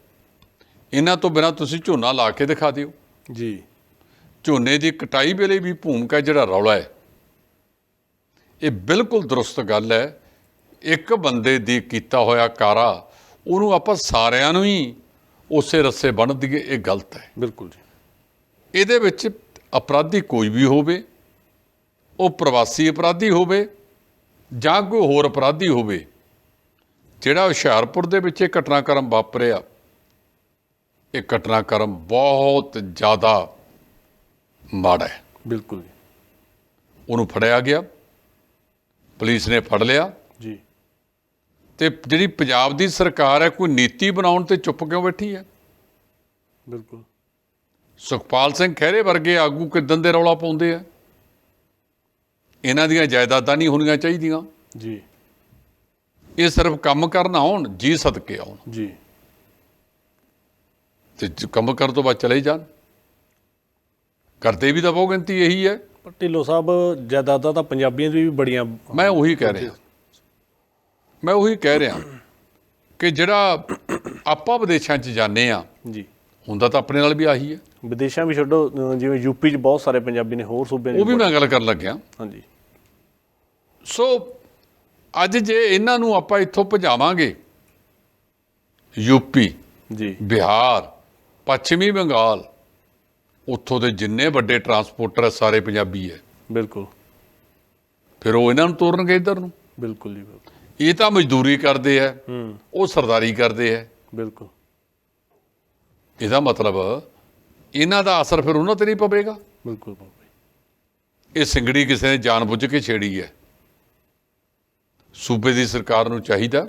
S1: ਇਹਨਾਂ ਤੋਂ ਬਿਨਾਂ ਤੁਸੀਂ ਝੋਨਾ ਲਾ ਕੇ ਦਿਖਾ ਦਿਓ।
S2: ਜੀ।
S1: ਝੋਨੇ ਦੀ ਕਟਾਈ ਵੇਲੇ ਵੀ ਭੂਮਿਕਾ ਜਿਹੜਾ ਰੌਲਾ ਹੈ। ਇਹ ਬਿਲਕੁਲ ਦਰੁਸਤ ਗੱਲ ਹੈ। ਇੱਕ ਬੰਦੇ ਦੀ ਕੀਤਾ ਹੋਇਆ ਕਾਰਾ ਉਹਨੂੰ ਆਪਾਂ ਸਾਰਿਆਂ ਨੂੰ ਹੀ ਉਸੇ ਰੱਸੇ ਬੰਨ੍ਹ ਦਈਏ ਇਹ ਗਲਤ ਹੈ।
S2: ਬਿਲਕੁਲ ਜੀ।
S1: ਇਹਦੇ ਵਿੱਚ ਅਪਰਾਧੀ ਕੋਈ ਵੀ ਹੋਵੇ ਉਹ ਪ੍ਰਵਾਸੀ ਅਪਰਾਧੀ ਹੋਵੇ ਜਾਂ ਕੋਈ ਹੋਰ ਅਪਰਾਧੀ ਹੋਵੇ ਜਿਹੜਾ ਹੁਸ਼ਿਆਰਪੁਰ ਦੇ ਵਿੱਚ ਇਹ ਘਟਨਾਕ੍ਰਮ ਵਾਪਰਿਆ ਇਹ ਘਟਨਾਕ੍ਰਮ ਬਹੁਤ ਜ਼ਿਆਦਾ ਮਾੜਾ ਹੈ।
S2: ਬਿਲਕੁਲ
S1: ਉਹਨੂੰ ਫੜਿਆ ਗਿਆ ਪੁਲਿਸ ਨੇ ਫੜ ਲਿਆ।
S2: ਜੀ।
S1: ਤੇ ਜਿਹੜੀ ਪੰਜਾਬ ਦੀ ਸਰਕਾਰ ਹੈ ਕੋਈ ਨੀਤੀ ਬਣਾਉਣ ਤੇ ਚੁੱਪ ਕਿਉਂ ਬੈਠੀ ਹੈ?
S2: ਬਿਲਕੁਲ।
S1: ਸੁਖਪਾਲ ਸਿੰਘ ਖਹਿਰੇ ਵਰਗੇ ਆਗੂ ਕਿਦਾਂ ਦੇ ਰੌਲਾ ਪਾਉਂਦੇ ਆ? ਇਹਨਾਂ ਦੀਆਂ ਜਾਇਦਾਦਾਂ ਨਹੀਂ ਹੋਣੀਆਂ ਚਾਹੀਦੀਆਂ।
S2: ਜੀ।
S1: ਇਹ ਸਿਰਫ ਕੰਮ ਕਰਨ ਆਉਣ ਜੀ ਸਦਕੇ ਆਉਣ।
S2: ਜੀ।
S1: ਤੇ ਕੰਮ ਕਰਨ ਤੋਂ ਬਾਅਦ ਚਲੇ ਜਾਣ। ਕਰਦੇ ਵੀ ਤਾਂ ਬਹੁ ਗਿਣਤੀ ਇਹੀ ਹੈ।
S2: ਪਰ ਢਿੱਲੋਂ ਸਾਹਿਬ ਜਾਇਦਾਦਾਂ ਤਾਂ ਪੰਜਾਬੀਆਂ ਦੀ ਵੀ ਬੜੀਆਂ
S1: ਮੈਂ ਉਹੀ ਕਹਿ ਰਿਹਾ। ਮੈਂ ਉਹੀ ਕਹਿ ਰਿਹਾ ਕਿ ਜਿਹੜਾ ਆਪਾਂ ਵਿਦੇਸ਼ਾਂ 'ਚ ਜਾਂਦੇ ਆ
S2: ਜੀ।
S1: ਹੁੰਦਾ ਤਾਂ ਆਪਣੇ ਨਾਲ ਵੀ ਆਹੀ ਹੈ।
S2: ਵਿਦੇਸ਼ਾਂ ਵੀ ਛੱਡੋ ਜਿਵੇਂ ਯੂਪੀ 'ਚ ਬਹੁਤ ਸਾਰੇ ਪੰਜਾਬੀ ਨੇ ਹੋਰ ਸੂਬਿਆਂ 'ਚ
S1: ਉਹ ਵੀ ਮੈਂ ਗੱਲ ਕਰਨ ਲੱਗਿਆ।
S2: ਹਾਂਜੀ।
S1: ਸੋ ਅੱਜ ਜੇ ਇਹਨਾਂ ਨੂੰ ਆਪਾਂ ਇੱਥੋਂ ਭਜਾਵਾਂਗੇ ਯੂਪੀ
S2: ਜੀ।
S1: ਬਿਹਾਰ ਪੱਛਮੀ ਬੰਗਾਲ ਉੱਥੋਂ ਦੇ ਜਿੰਨੇ ਵੱਡੇ ਟਰਾਂਸਪੋਰਟਰ ਸਾਰੇ ਪੰਜਾਬੀ ਹੈ।
S2: ਬਿਲਕੁਲ।
S1: ਫਿਰ ਉਹ ਇਹਨਾਂ ਨੂੰ ਤੋਰਨਗੇ ਇੱਧਰ ਨੂੰ।
S2: ਬਿਲਕੁਲ ਜੀ ਬਿਲਕੁਲ।
S1: ਇਹ ਤਾਂ ਮਜ਼ਦੂਰੀ ਕਰਦੇ ਆ
S2: ਹੂੰ।
S1: ਉਹ ਸਰਦਾਰੀ ਕਰਦੇ ਆ।
S2: ਬਿਲਕੁਲ।
S1: ਇਹਦਾ ਮਤਲਬ ਇਹਨਾਂ ਦਾ ਅਸਰ ਫਿਰ ਉਹਨਾਂ ਤੇ ਨਹੀਂ ਪਵੇਗਾ?
S2: ਬਿਲਕੁਲ
S1: ਇਹ ਸਿੰਗੜੀ ਕਿਸੇ ਨੇ ਜਾਣਬੁੱਝ ਕੇ ਛੇੜੀ ਹੈ। ਸੂਬੇ ਦੀ ਸਰਕਾਰ ਨੂੰ ਚਾਹੀਦਾ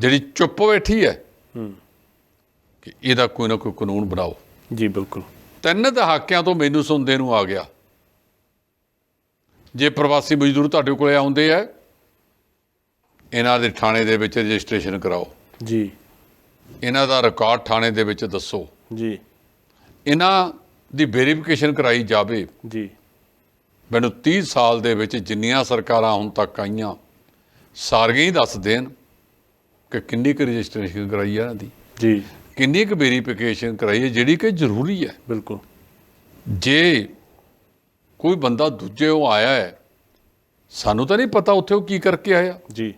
S1: ਜਿਹੜੀ ਚੁੱਪ ਬੈਠੀ ਹੈ
S2: ਹੂੰ।
S1: ਕਿ ਇਹਦਾ ਕੋਈ ਨਾ ਕੋਈ ਕਾਨੂੰਨ ਬਣਾਓ।
S2: ਜੀ ਬਿਲਕੁਲ।
S1: ਤਿੰਨ ਦਹਾਕਿਆਂ ਤੋਂ ਮੈਨੂੰ ਸੁਣਦੇ ਨੂੰ ਆ ਗਿਆ। ਜੇ ਪ੍ਰਵਾਸੀ ਮਜ਼ਦੂਰ ਤੁਹਾਡੇ ਕੋਲੇ ਆਉਂਦੇ ਆ ਇਹਨਾਂ ਦੇ ਥਾਣੇ ਦੇ ਵਿੱਚ ਰਜਿਸਟ੍ਰੇਸ਼ਨ ਕਰਾਓ।
S2: ਜੀ।
S1: ਇਹਨਾਂ ਦਾ ਰਿਕਾਰਡ ਥਾਣੇ ਦੇ ਵਿੱਚ ਦੱਸੋ।
S2: ਜੀ।
S1: ਇਹਨਾਂ ਦੀ ਵੈਰੀਫਿਕੇਸ਼ਨ ਕਰਾਈ ਜਾਵੇ।
S2: ਜੀ।
S1: ਮੈਨੂੰ 30 ਸਾਲ ਦੇ ਵਿੱਚ ਜਿੰਨੀਆਂ ਸਰਕਾਰਾਂ ਹੁਣ ਤੱਕ ਆਈਆਂ ਸਾਰੀਆਂ ਹੀ ਦੱਸ ਦੇਣ ਕਿ ਕਿੰਨੀ ਕੁ ਰਜਿਸਟ੍ਰੇਸ਼ਨ ਕਰਾਈ ਹੈ ਇਹਨਾਂ ਦੀ।
S2: ਜੀ।
S1: ਕਿੰਨੀ ਕੁ ਵੈਰੀਫਿਕੇਸ਼ਨ ਕਰਾਈ ਹੈ ਜਿਹੜੀ ਕਿ ਜ਼ਰੂਰੀ ਹੈ
S2: ਬਿਲਕੁਲ।
S1: ਜੇ ਕੋਈ ਬੰਦਾ ਦੂਜੇ ਉਹ ਆਇਆ ਹੈ ਸਾਨੂੰ ਤਾਂ ਨਹੀਂ ਪਤਾ ਉੱਥੇ ਉਹ ਕੀ ਕਰਕੇ ਆਇਆ।
S2: ਜੀ।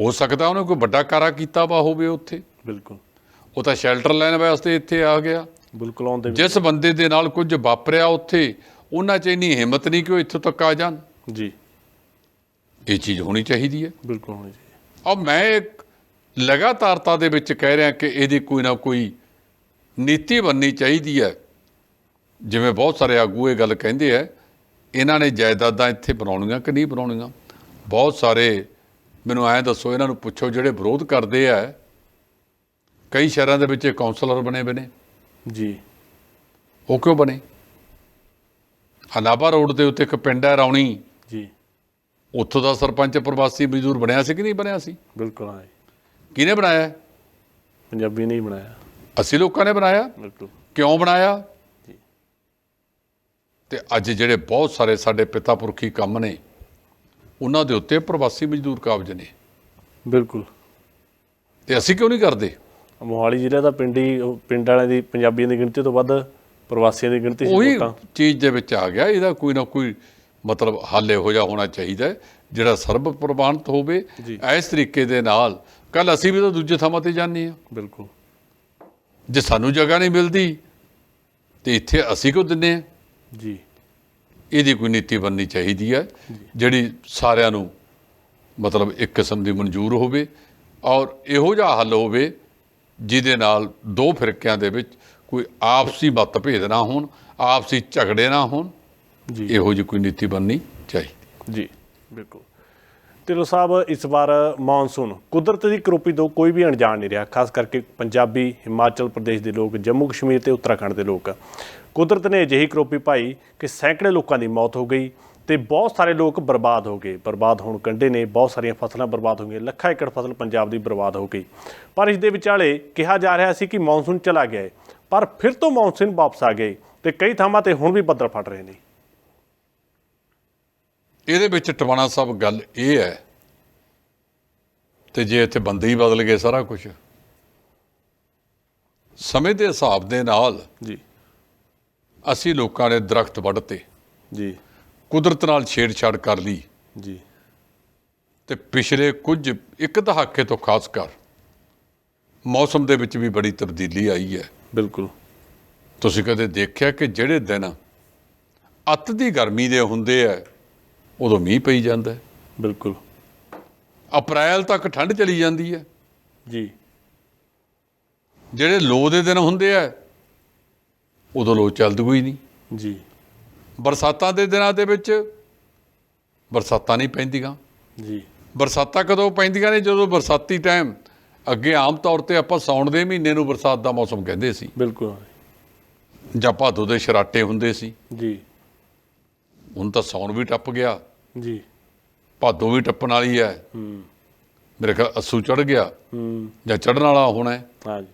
S1: ਹੋ ਸਕਦਾ ਉਹਨੇ ਕੋਈ ਵੱਡਾ ਕਾਰਾ ਕੀਤਾ ਵਾ ਹੋਵੇ ਉੱਥੇ।
S2: ਬਿਲਕੁਲ।
S1: ਉਹ ਤਾਂ ਸ਼ੈਲਟਰ ਲੈਣ ਵਾਸਤੇ ਇੱਥੇ ਆ ਗਿਆ।
S2: ਬਿਲਕੁਲ ਆਉਂਦੇ
S1: ਜਿਸ ਬੰਦੇ ਦੇ ਨਾਲ ਕੁਝ ਵਾਪਰਿਆ ਉੱਥੇ ਉਹਨਾਂ 'ਚ ਇੰਨੀ ਹਿੰਮਤ ਨਹੀਂ ਕਿ ਉਹ ਇੱਥੋਂ ਤੱਕ ਆ ਜਾਣ।
S2: ਜੀ।
S1: ਇਹ ਚੀਜ਼ ਹੋਣੀ ਚਾਹੀਦੀ ਹੈ।
S2: ਬਿਲਕੁਲ ਹੋਣੀ ਚਾਹੀਦੀ।
S1: ਔਰ ਮੈਂ ਇੱਕ ਲਗਾਤਾਰਤਾ ਦੇ ਵਿੱਚ ਕਹਿ ਰਿਹਾ ਕਿ ਇਹਦੀ ਕੋਈ ਨਾ ਕੋਈ ਨੀਤੀ ਬਣਨੀ ਚਾਹੀਦੀ ਹੈ। ਜਿਵੇਂ ਬਹੁਤ ਸਾਰੇ ਆਗੂ ਇਹ ਗੱਲ ਕਹਿੰਦੇ ਆ ਇਹਨਾਂ ਨੇ ਜਾਇਦਾਦਾਂ ਇੱਥੇ ਬਣਾਉਣੀਆਂ ਕਿ ਨਹੀਂ ਬਣਾਉਣੀਆਂ? ਬਹੁਤ ਸਾਰੇ ਮੈਨੂੰ ਐਂ ਦੱਸੋ ਇਹਨਾਂ ਨੂੰ ਪੁੱਛੋ ਜਿਹੜੇ ਵਿਰੋਧ ਕਰਦੇ ਆ ਕਈ ਸ਼ਹਿਰਾਂ ਦੇ ਵਿੱਚ ਕਾਉਂਸਲਰ ਬਣੇ ਬਣੇ
S2: ਜੀ।
S1: ਉਹ ਕਿਉਂ ਬਣੇ? ਅਨਾਬਾ ਰੋਡ ਦੇ ਉੱਤੇ ਇੱਕ ਪਿੰਡ ਹੈ ਰੌਣੀ।
S2: ਜੀ।
S1: ਉੱਥੋਂ ਦਾ ਸਰਪੰਚ ਪ੍ਰਵਾਸੀ ਮਜ਼ਦੂਰ ਬਣਿਆ ਸੀ ਕਿ ਨਹੀਂ ਬਣਿਆ ਸੀ?
S2: ਬਿਲਕੁਲ ਹਾਂ।
S1: ਕਿਹਨੇ ਬਣਾਇਆ?
S2: ਪੰਜਾਬੀ ਨਹੀਂ ਬਣਾਇਆ।
S1: ਅਸੀਂ ਲੋਕਾਂ ਨੇ ਬਣਾਇਆ?
S2: ਬਿਲਕੁਲ।
S1: ਕਿਉਂ ਬਣਾਇਆ? ਤੇ ਅੱਜ ਜਿਹੜੇ ਬਹੁਤ ਸਾਰੇ ਸਾਡੇ ਪਿਤਾ ਪੁਰਖੀ ਕੰਮ ਨੇ ਉਹਨਾਂ ਦੇ ਉੱਤੇ ਪ੍ਰਵਾਸੀ ਮਜ਼ਦੂਰ ਕਾਬਜ ਨੇ।
S2: ਬਿਲਕੁਲ।
S1: ਤੇ ਅਸੀਂ ਕਿਉਂ ਨਹੀਂ ਕਰਦੇ?
S2: ਮੋਹਾਲੀ ਜ਼ਿਲ੍ਹੇ ਦਾ ਪਿੰਡੀ ਪਿੰਡ ਵਾਲਿਆਂ ਦੀ ਪੰਜਾਬੀਆਂ ਦੀ ਗਿਣਤੀ ਤੋਂ ਵੱਧ ਪ੍ਰਵਾਸੀਆਂ ਦੀ ਗਿਣਤੀ ਸੀ
S1: ਉਹੀ
S2: ਵੋਟਾਂ।
S1: ਚੀਜ਼ ਦੇ ਵਿੱਚ ਆ ਗਿਆ ਇਹਦਾ ਕੋਈ ਨਾ ਕੋਈ ਮਤਲਬ ਹੱਲ ਇਹੋ ਜਿਹਾ ਹੋਣਾ ਚਾਹੀਦਾ ਜਿਹੜਾ ਸਰਬ ਪ੍ਰਵਾਨਿਤ ਹੋਵੇ। ਇਸ ਤਰੀਕੇ ਦੇ ਨਾਲ ਕੱਲ ਅਸੀਂ ਵੀ ਤਾਂ ਦੂਜੇ ਥਾਵਾਂ ਤੇ ਜਾਂਦੇ ਹਾਂ।
S2: ਬਿਲਕੁਲ।
S1: ਜੇ ਸਾਨੂੰ ਜਗ੍ਹਾ ਨਹੀਂ ਮਿਲਦੀ ਤੇ ਇੱਥੇ ਅਸੀਂ ਕਿਉਂ ਦਿੰਨੇ ਆ
S2: ਜੀ।
S1: ਇਹਦੀ ਕੋਈ ਨੀਤੀ ਬਣਨੀ ਚਾਹੀਦੀ ਹੈ ਜਿਹੜੀ ਸਾਰਿਆਂ ਨੂੰ ਮਤਲਬ ਇੱਕ ਕਿਸਮ ਦੀ ਮਨਜ਼ੂਰ ਹੋਵੇ ਔਰ ਇਹੋ ਜਿਹਾ ਹੱਲ ਹੋਵੇ ਜਿਹਦੇ ਨਾਲ ਦੋ ਫਿਰਕਿਆਂ ਦੇ ਵਿੱਚ ਕੋਈ ਆਪਸੀ ਮਤਭੇਦ ਨਾ ਹੋਣ ਆਪਸੀ ਝਗੜੇ ਨਾ ਹੋਣ
S2: ਜੀ।
S1: ਇਹੋ ਜਿਹੀ ਕੋਈ ਨੀਤੀ ਬਣਨੀ ਚਾਹੀਦੀ।
S2: ਜੀ ਬਿਲਕੁਲ। ਢਿੱਲੋਂ ਸਾਹਿਬ, ਇਸ ਵਾਰ ਮੌਨਸੂਨ। ਕੁਦਰਤ ਦੀ ਕਰੋਪੀ ਤੋਂ ਕੋਈ ਵੀ ਅਣਜਾਣ ਨਹੀਂ ਰਿਹਾ, ਖਾਸ ਕਰਕੇ ਪੰਜਾਬੀ, ਹਿਮਾਚਲ ਪ੍ਰਦੇਸ਼ ਦੇ ਲੋਕ, ਜੰਮੂ ਕਸ਼ਮੀਰ ਤੇ ਉੱਤਰਾਖੰਡ ਦੇ ਲੋਕ। ਕੁਦਰਤ ਨੇ ਅਜਿਹੀ ਕਰੋਪੀ ਪਾਈ ਕਿ ਸੈਂਕੜੇ ਲੋਕਾਂ ਦੀ ਮੌਤ ਹੋ ਗਈ ਤੇ ਬਹੁਤ ਸਾਰੇ ਲੋਕ ਬਰਬਾਦ ਹੋ ਗਏ। ਬਰਬਾਦ ਹੋਣ ਕੰਡੇ ਨੇ ਬਹੁਤ ਸਾਰੀਆਂ ਫਸਲਾਂ ਬਰਬਾਦ ਹੋ ਗਈਆਂ, ਲੱਖਾਂ ਏਕੜ ਫਸਲ ਪੰਜਾਬ ਦੀ ਬਰਬਾਦ ਹੋ ਗਈ। ਪਰ ਇਸ ਦੇ ਵਿਚਾਲੇ ਕਿਹਾ ਜਾ ਰਿਹਾ ਸੀ ਕਿ ਮੌਨਸੂਨ ਚਲਾ ਗਿਆ ਹੈ, ਪਰ ਫਿਰ ਤੋਂ ਮੌਨਸੂਨ ਵਾਪਸ ਆ ਗਏ ਤੇ ਕਈ ਥਾਵਾਂ ਤੇ ਹੁਣ ਵੀ ਬੱਦਲ ਫਟ ਰਹੇ ਨੇ।
S1: ਇਹਦੇ ਵਿੱਚ ਟਵਾਣਾ ਸਾਹਿਬ ਗੱਲ ਇਹ ਹੈ ਤੇ ਜੇ ਇੱਥੇ ਬੰਦੇ ਹੀ ਬਦਲ ਗਏ ਸਾਰਾ ਕੁਝ ਸਮੇਂ ਦੇ ਹਿਸਾਬ ਦੇ ਨਾਲ
S2: ਜੀ।
S1: ਅਸੀਂ ਲੋਕਾਂ ਨੇ ਦਰਖਤ ਵੱਢਤੇ।
S2: ਜੀ।
S1: ਕੁਦਰਤ ਨਾਲ ਛੇੜਛਾੜ ਕਰ ਲਈ।
S2: ਜੀ।
S1: ਤੇ ਪਿਛਲੇ ਕੁਝ ਇੱਕ ਦਹਾਕੇ ਤੋਂ ਖਾਸ ਕਰ ਮੌਸਮ ਦੇ ਵਿੱਚ ਵੀ ਬੜੀ ਤਬਦੀਲੀ ਆਈ ਹੈ।
S2: ਬਿਲਕੁਲ।
S1: ਤੁਸੀਂ ਕਦੇ ਦੇਖਿਆ ਕਿ ਜਿਹੜੇ ਦਿਨ ਅੱਤ ਦੀ ਗਰਮੀ ਦੇ ਹੁੰਦੇ ਆ ਉਦੋਂ ਮੀਂਹ ਪਈ ਜਾਂਦਾ ਹੈ।
S2: ਬਿਲਕੁਲ।
S1: ਅਪ੍ਰੈਲ ਤੱਕ ਠੰਡ ਚਲੀ ਜਾਂਦੀ ਹੈ।
S2: ਜੀ।
S1: ਜਿਹੜੇ ਲੋ ਦੇ ਦਿਨ ਹੁੰਦੇ ਆ ਉਦੋਂ ਲੋ ਚੱਲਦੀ ਕੋਈ ਨਹੀਂ।
S2: ਜੀ।
S1: ਬਰਸਾਤਾਂ ਦੇ ਦਿਨਾਂ ਦੇ ਵਿੱਚ ਬਰਸਾਤਾਂ ਨਹੀਂ ਪੈਂਦੀਆਂ।
S2: ਜੀ।
S1: ਬਰਸਾਤਾਂ ਕਦੋਂ ਪੈਂਦੀਆਂ ਨੇ? ਜਦੋਂ ਬਰਸਾਤੀ ਟਾਈਮ ਅੱਗੇ ਆਮ ਤੌਰ ਤੇ ਆਪਾਂ ਸਾਉਣ ਦੇ ਮਹੀਨੇ ਨੂੰ ਬਰਸਾਤ ਦਾ ਮੌਸਮ ਕਹਿੰਦੇ ਸੀ।
S2: ਬਿਲਕੁਲ।
S1: ਜਾਂ ਭਾਦੋ ਦੇ ਸ਼ਰਾਟੇ ਹੁੰਦੇ ਸੀ।
S2: ਜੀ।
S1: ਹੁਣ ਤਾਂ ਸਾਉਣ ਵੀ ਟੱਪ ਗਿਆ।
S2: ਜੀ।
S1: ਭਾਦੋ ਵੀ ਟੱਪਣ ਵਾਲੀ ਹੈ।
S2: ਹੂੰ।
S1: ਮੇਰੇ ਖਿਆਲ ਅੱਸੂ ਚੜ ਗਿਆ।
S2: ਹੂੰ।
S1: ਜਾਂ ਚੜਨ ਵਾਲਾ ਹੋਣਾ ਹੈ।
S2: ਹਾਂ ਜੀ।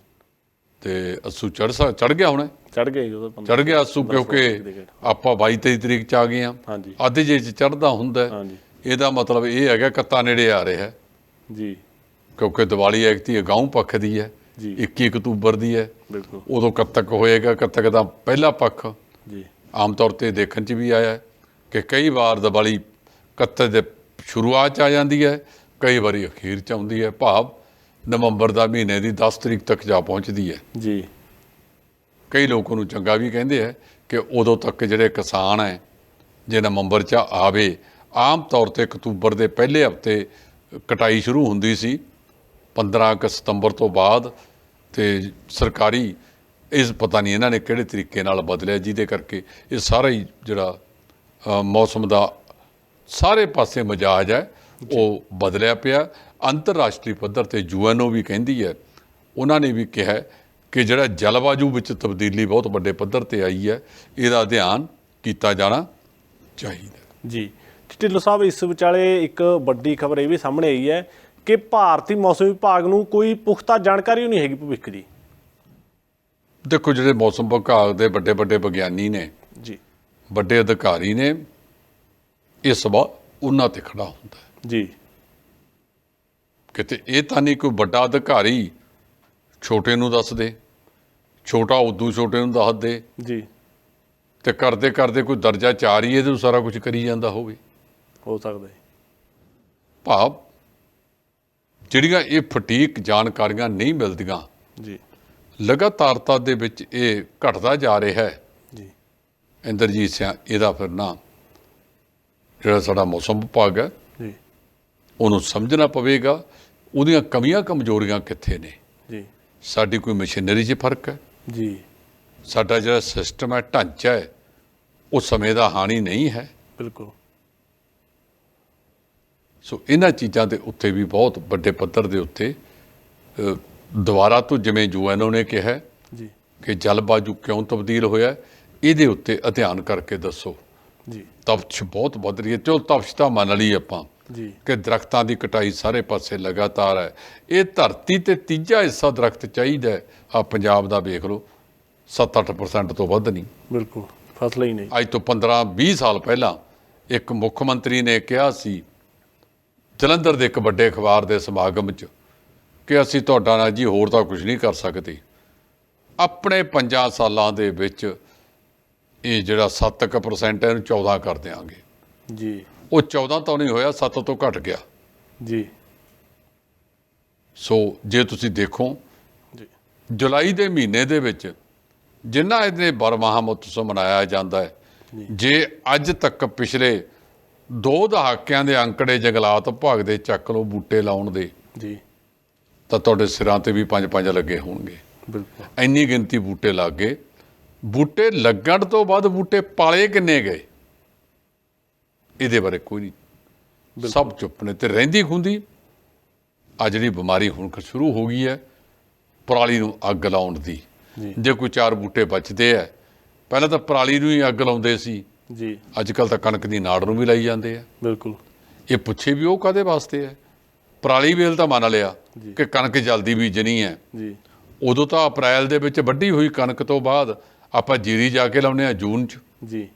S1: ਤੇ ਅੱਸੂ ਚੜ ਚੜ ਗਿਆ ਹੋਣਾ
S2: ਚੜ ਗਏ ਜਦੋਂ
S1: ਚੜ ਗਿਆ ਅੱਸੂ ਕਿਉਂਕਿ ਆਪਾਂ 22 23 ਤਰੀਕ ਚ ਆ ਗਏ ਆ ਅੱਧ ਜੇ ਚ ਚੜਦਾ ਹੁੰਦਾ ਹੈ।
S2: ਹਾਂਜੀ
S1: ਇਹਦਾ ਮਤਲਬ ਇਹ ਹੈਗਾ ਕੱਤਾ ਨੇੜੇ ਆ ਰਿਹਾ ਹੈ।
S2: ਜੀ।
S1: ਕਿਉਂਕਿ ਦੀਵਾਲੀ ਐਕਤੀ ਅਗਾਊਂ ਪੱਖ ਦੀ ਹੈ।
S2: ਜੀ।
S1: 21 ਅਕਤੂਬਰ ਦੀ ਹੈ।
S2: ਬਿਲਕੁਲ।
S1: ਉਦੋਂ ਕੱਤਕ ਹੋਏਗਾ। ਕੱਤਕ ਦਾ ਪਹਿਲਾ ਪੱਖ
S2: ਜੀ।
S1: ਆਮ ਤੌਰ ਤੇ ਦੇਖਣ 'ਚ ਵੀ ਆਇਆ ਕਿ ਕਈ ਵਾਰ ਦੀਵਾਲੀ ਕੱਤਕ ਦੇ ਸ਼ੁਰੂਆਤ 'ਚ ਆ ਜਾਂਦੀ ਹੈ ਕਈ ਵਾਰੀ ਅਖੀਰ 'ਚ ਆਉਂਦੀ ਹੈ। ਭਾਵ ਨਵੰਬਰ ਦਾ ਮਹੀਨੇ ਦੀ 10 ਤਰੀਕ ਤੱਕ ਜਾ ਪਹੁੰਚਦੀ ਹੈ।
S2: ਜੀ।
S1: ਕਈ ਲੋਕ ਉਹਨੂੰ ਚੰਗਾ ਵੀ ਕਹਿੰਦੇ ਆ ਕਿ ਉਦੋਂ ਤੱਕ ਜਿਹੜੇ ਕਿਸਾਨ ਹੈ ਜੇ ਨਵੰਬਰ ਚ ਆਵੇ ਆਮ ਤੌਰ ਤੇ ਅਕਤੂਬਰ ਦੇ ਪਹਿਲੇ ਹਫ਼ਤੇ ਕਟਾਈ ਸ਼ੁਰੂ ਹੁੰਦੀ ਸੀ 15 ਕੁ ਸਤੰਬਰ ਤੋਂ ਬਾਅਦ ਤੇ ਸਰਕਾਰੀ ਇਸ ਪਤਾ ਨਹੀਂ ਇਹਨਾਂ ਨੇ ਕਿਹੜੇ ਤਰੀਕੇ ਨਾਲ ਬਦਲਿਆ ਜਿਹਦੇ ਕਰਕੇ ਇਹ ਸਾਰਾ ਹੀ ਜਿਹੜਾ ਮੌਸਮ ਦਾ ਸਾਰੇ ਪਾਸੇ ਮਜਾਜ ਹੈ। ਉਹ ਬਦਲਿਆ ਪਿਆ। ਅੰਤਰਰਾਸ਼ਟਰੀ ਪੱਧਰ ਤੇ ਯੂਐਨਓ ਵੀ ਕਹਿੰਦੀ ਹੈ। ਉਹਨਾਂ ਨੇ ਵੀ ਕਿਹਾ ਕਿ ਜਿਹੜਾ ਜਲਵਾਯੂ ਵਿੱਚ ਤਬਦੀਲੀ ਬਹੁਤ ਵੱਡੇ ਪੱਧਰ ਤੇ ਆਈ ਹੈ ਇਹਦਾ ਅਧਿਐਨ ਕੀਤਾ ਜਾਣਾ ਚਾਹੀਦਾ
S2: ਜੀ। ਢਿੱਲੋਂ ਸਾਹਿਬ ਇਸ ਵਿਚਾਲੇ ਇੱਕ ਵੱਡੀ ਖਬਰ ਇਹ ਵੀ ਸਾਹਮਣੇ ਆਈ ਹੈ ਕਿ ਭਾਰਤੀ ਮੌਸਮ ਵਿਭਾਗ ਨੂੰ ਕੋਈ ਪੁਖਤਾ ਜਾਣਕਾਰੀ ਨਹੀਂ ਹੈਗੀ ਭਵਿੱਖ ਦੀ।
S1: ਦੇਖੋ ਜਿਹੜੇ ਮੌਸਮ ਵਿਭਾਗ ਦੇ ਵੱਡੇ ਵੱਡੇ ਵਿਗਿਆਨੀ ਨੇ
S2: ਜੀ।
S1: ਵੱਡੇ ਅਧਿਕਾਰੀ ਨੇ ਇਹ ਸਵਾ ਉਹਨਾਂ ਤੇ ਖੜਾ ਹੁੰਦਾ ਹੈ।
S2: ਜੀ।
S1: ਕਿਤੇ ਇਹ ਤਾਂ ਨਹੀਂ ਕੋਈ ਵੱਡਾ ਅਧਿਕਾਰੀ ਛੋਟੇ ਨੂੰ ਦੱਸ ਦੇ ਛੋਟਾ ਉਦੋਂ ਛੋਟੇ ਨੂੰ ਦੱਸ ਦੇ।
S2: ਜੀ।
S1: ਤੇ ਕਰਦੇ ਕਰਦੇ ਕੋਈ ਦਰਜਾ ਚਾਰ ਹੀ ਇਹਦੇ ਨੂੰ ਸਾਰਾ ਕੁਝ ਕਰੀ ਜਾਂਦਾ ਹੋਵੇ।
S2: ਹੋ ਸਕਦਾ ਹੈ।
S1: ਭਾਵ ਜਿਹੜੀਆਂ ਇਹ ਫਟੀਕ ਜਾਣਕਾਰੀਆਂ ਨਹੀਂ ਮਿਲਦੀਆਂ
S2: ਜੀ।
S1: ਲਗਾਤਾਰਤਾ ਦੇ ਵਿੱਚ ਇਹ ਘਟਦਾ ਜਾ ਰਿਹਾ ਹੈ।
S2: ਜੀ।
S1: ਇੰਦਰਜੀਤ ਸਿੰਘ ਇਹਦਾ ਫਿਰ ਨਾ ਜਿਹੜਾ ਸਾਡਾ ਮੌਸਮ ਵਿਭਾਗ ਹੈ
S2: ਜੀ।
S1: ਉਹਨੂੰ ਸਮਝਣਾ ਪਵੇਗਾ ਉਹਦੀਆਂ ਕਮੀਆਂ ਕਮਜ਼ੋਰੀਆਂ ਕਿੱਥੇ ਨੇ?
S2: ਜੀ।
S1: ਸਾਡੀ ਕੋਈ ਮਸ਼ੀਨਰੀ 'ਚ ਫ਼ਰਕ ਹੈ?
S2: ਜੀ।
S1: ਸਾਡਾ ਜਿਹੜਾ ਸਿਸਟਮ ਹੈ ਢਾਂਚਾ ਹੈ ਉਹ ਸਮੇਂ ਦਾ ਹਾਨੀ ਨਹੀਂ ਹੈ।
S2: ਬਿਲਕੁਲ।
S1: ਸੋ ਇਹਨਾਂ ਚੀਜ਼ਾਂ ਦੇ ਉੱਤੇ ਵੀ ਬਹੁਤ ਵੱਡੇ ਪੱਧਰ ਦੇ ਉੱਤੇ ਦੁਬਾਰਾ ਤੋਂ ਜਿਵੇਂ ਯੂਐਨਓ ਨੇ ਕਿਹਾ
S2: ਜੀ।
S1: ਕਿ ਜਲਵਾਯੂ ਕਿਉਂ ਤਬਦੀਲ ਹੋਇਆ ਇਹਦੇ ਉੱਤੇ ਅਧਿਐਨ ਕਰਕੇ ਦੱਸੋ।
S2: ਜੀ।
S1: ਤਪਸ਼ ਬਹੁਤ ਵੱਧ ਰਹੀ ਹੈ। ਚਲੋ ਤਪਸ਼ ਤਾਂ ਮੰਨ ਲਈ ਆਪਾਂ
S2: ਜੀ।
S1: ਕਿ ਦਰਖਤਾਂ ਦੀ ਕਟਾਈ ਸਾਰੇ ਪਾਸੇ ਲਗਾਤਾਰ ਹੈ। ਇਹ ਧਰਤੀ ਤੇ ਤੀਜਾ ਹਿੱਸਾ ਦਰਖਤ ਚਾਹੀਦਾ ਹੈ। ਆ ਪੰਜਾਬ ਦਾ ਵੇਖ ਲਓ 7-8% ਤੋਂ ਵੱਧ ਨਹੀਂ।
S2: ਬਿਲਕੁਲ ਫਸਲ ਹੀ ਨਹੀਂ।
S1: ਅੱਜ ਤੋਂ 15-20 ਸਾਲ ਪਹਿਲਾਂ ਇੱਕ ਮੁੱਖ ਮੰਤਰੀ ਨੇ ਕਿਹਾ ਸੀ ਜਲੰਧਰ ਦੇ ਇੱਕ ਵੱਡੇ ਅਖਬਾਰ ਦੇ ਸਮਾਗਮ 'ਚ ਕਿ ਅਸੀਂ ਤੁਹਾਡਾ ਨਾਲ ਜੀ ਹੋਰ ਤਾਂ ਕੁਝ ਨਹੀਂ ਕਰ ਸਕਦੇ। ਆਪਣੇ 5 ਸਾਲਾਂ ਦੇ ਵਿੱਚ ਇਹ ਜਿਹੜਾ 7% ਹੈ ਇਹਨੂੰ 14 ਕਰ ਦਿਆਂਗੇ।
S2: ਜੀ।
S1: ਉਹ 14 ਤਾਂ ਨਹੀਂ ਹੋਇਆ 7 ਤੋਂ ਘਟ ਗਿਆ।
S2: ਜੀ।
S1: ਸੋ ਜੇ ਤੁਸੀਂ ਦੇਖੋ
S2: ਜੀ।
S1: ਜੁਲਾਈ ਦੇ ਮਹੀਨੇ ਦੇ ਵਿੱਚ ਜਿੰਨਾ ਇਹਨੇ ਬਰਮਹਾ ਮਹੋਤਸਵ ਮਨਾਇਆ ਜਾਂਦਾ ਹੈ ਜੇ। ਅੱਜ ਤੱਕ ਪਿਛਲੇ ਦੋ ਦਹਾਕਿਆਂ ਦੇ ਅੰਕੜੇ ਜੰਗਲਾਤ ਵਿਭਾਗ ਦੇ ਚੱਕ ਲਓ ਬੂਟੇ ਲਾਉਣ ਦੇ
S2: ਜੀ।
S1: ਤਾਂ ਤੁਹਾਡੇ ਸਿਰਾਂ ਤੇ ਵੀ ਪੰਜ ਪੰਜ ਲੱਗੇ ਹੋਣਗੇ।
S2: ਬਿਲਕੁਲ।
S1: ਇੰਨੀ ਗਿਣਤੀ ਬੂਟੇ ਲੱਗ ਗਏ। ਬੂਟੇ ਲੱਗਣ ਤੋਂ ਬਾਅਦ ਬੂਟੇ ਪਾਲੇ ਕਿੰਨੇ ਗਏ? ਇਹਦੇ ਬਾਰੇ ਕੋਈ ਨਹੀਂ। ਸਭ ਚੁੱਪ ਨੇ ਤੇ ਰਹਿੰਦੀ ਖੁੰਦੀ। ਆ ਜਿਹੜੀ ਬਿਮਾਰੀ ਹੁਣ ਸ਼ੁਰੂ ਹੋ ਗਈ ਹੈ ਪਰਾਲੀ ਨੂੰ ਅੱਗ ਲਾਉਣ ਦੀ।
S2: ਜੀ।
S1: ਕੋਈ ਚਾਰ ਬੂਟੇ ਬਚਦੇ ਆ ਪਹਿਲਾਂ ਤਾਂ ਪਰਾਲੀ ਨੂੰ ਹੀ ਅੱਗ ਲਾਉਂਦੇ ਸੀ।
S2: ਜੀ।
S1: ਅੱਜ ਕੱਲ ਤਾਂ ਕਣਕ ਦੀ ਨਾੜ ਨੂੰ ਵੀ ਲਾਈ ਜਾਂਦੇ ਆ।
S2: ਬਿਲਕੁਲ।
S1: ਇਹ ਪੁੱਛੇ ਵੀ ਉਹ ਕਾਦੇ ਵਾਸਤੇ ਹੈ ਪਰਾਲੀ ਵੇਲ ਤਾਂ ਮੰਨ ਲਿਆ ਕਿ ਕਣਕ ਜਲਦੀ ਬੀਜਣੀ ਹੈ।
S2: ਜੀ।
S1: ਉਦੋਂ ਤਾਂ ਅਪ੍ਰੈਲ ਦੇ ਵਿੱਚ ਵੱਢੀ ਹੋਈ ਕਣਕ ਤੋਂ ਬਾਅਦ ਆਪਾਂ ਜੀਰੀ ਜਾ ਕੇ ਲਾਉਂਦੇ ਆ ਜੂਨ ਚ।
S2: ਜੀ।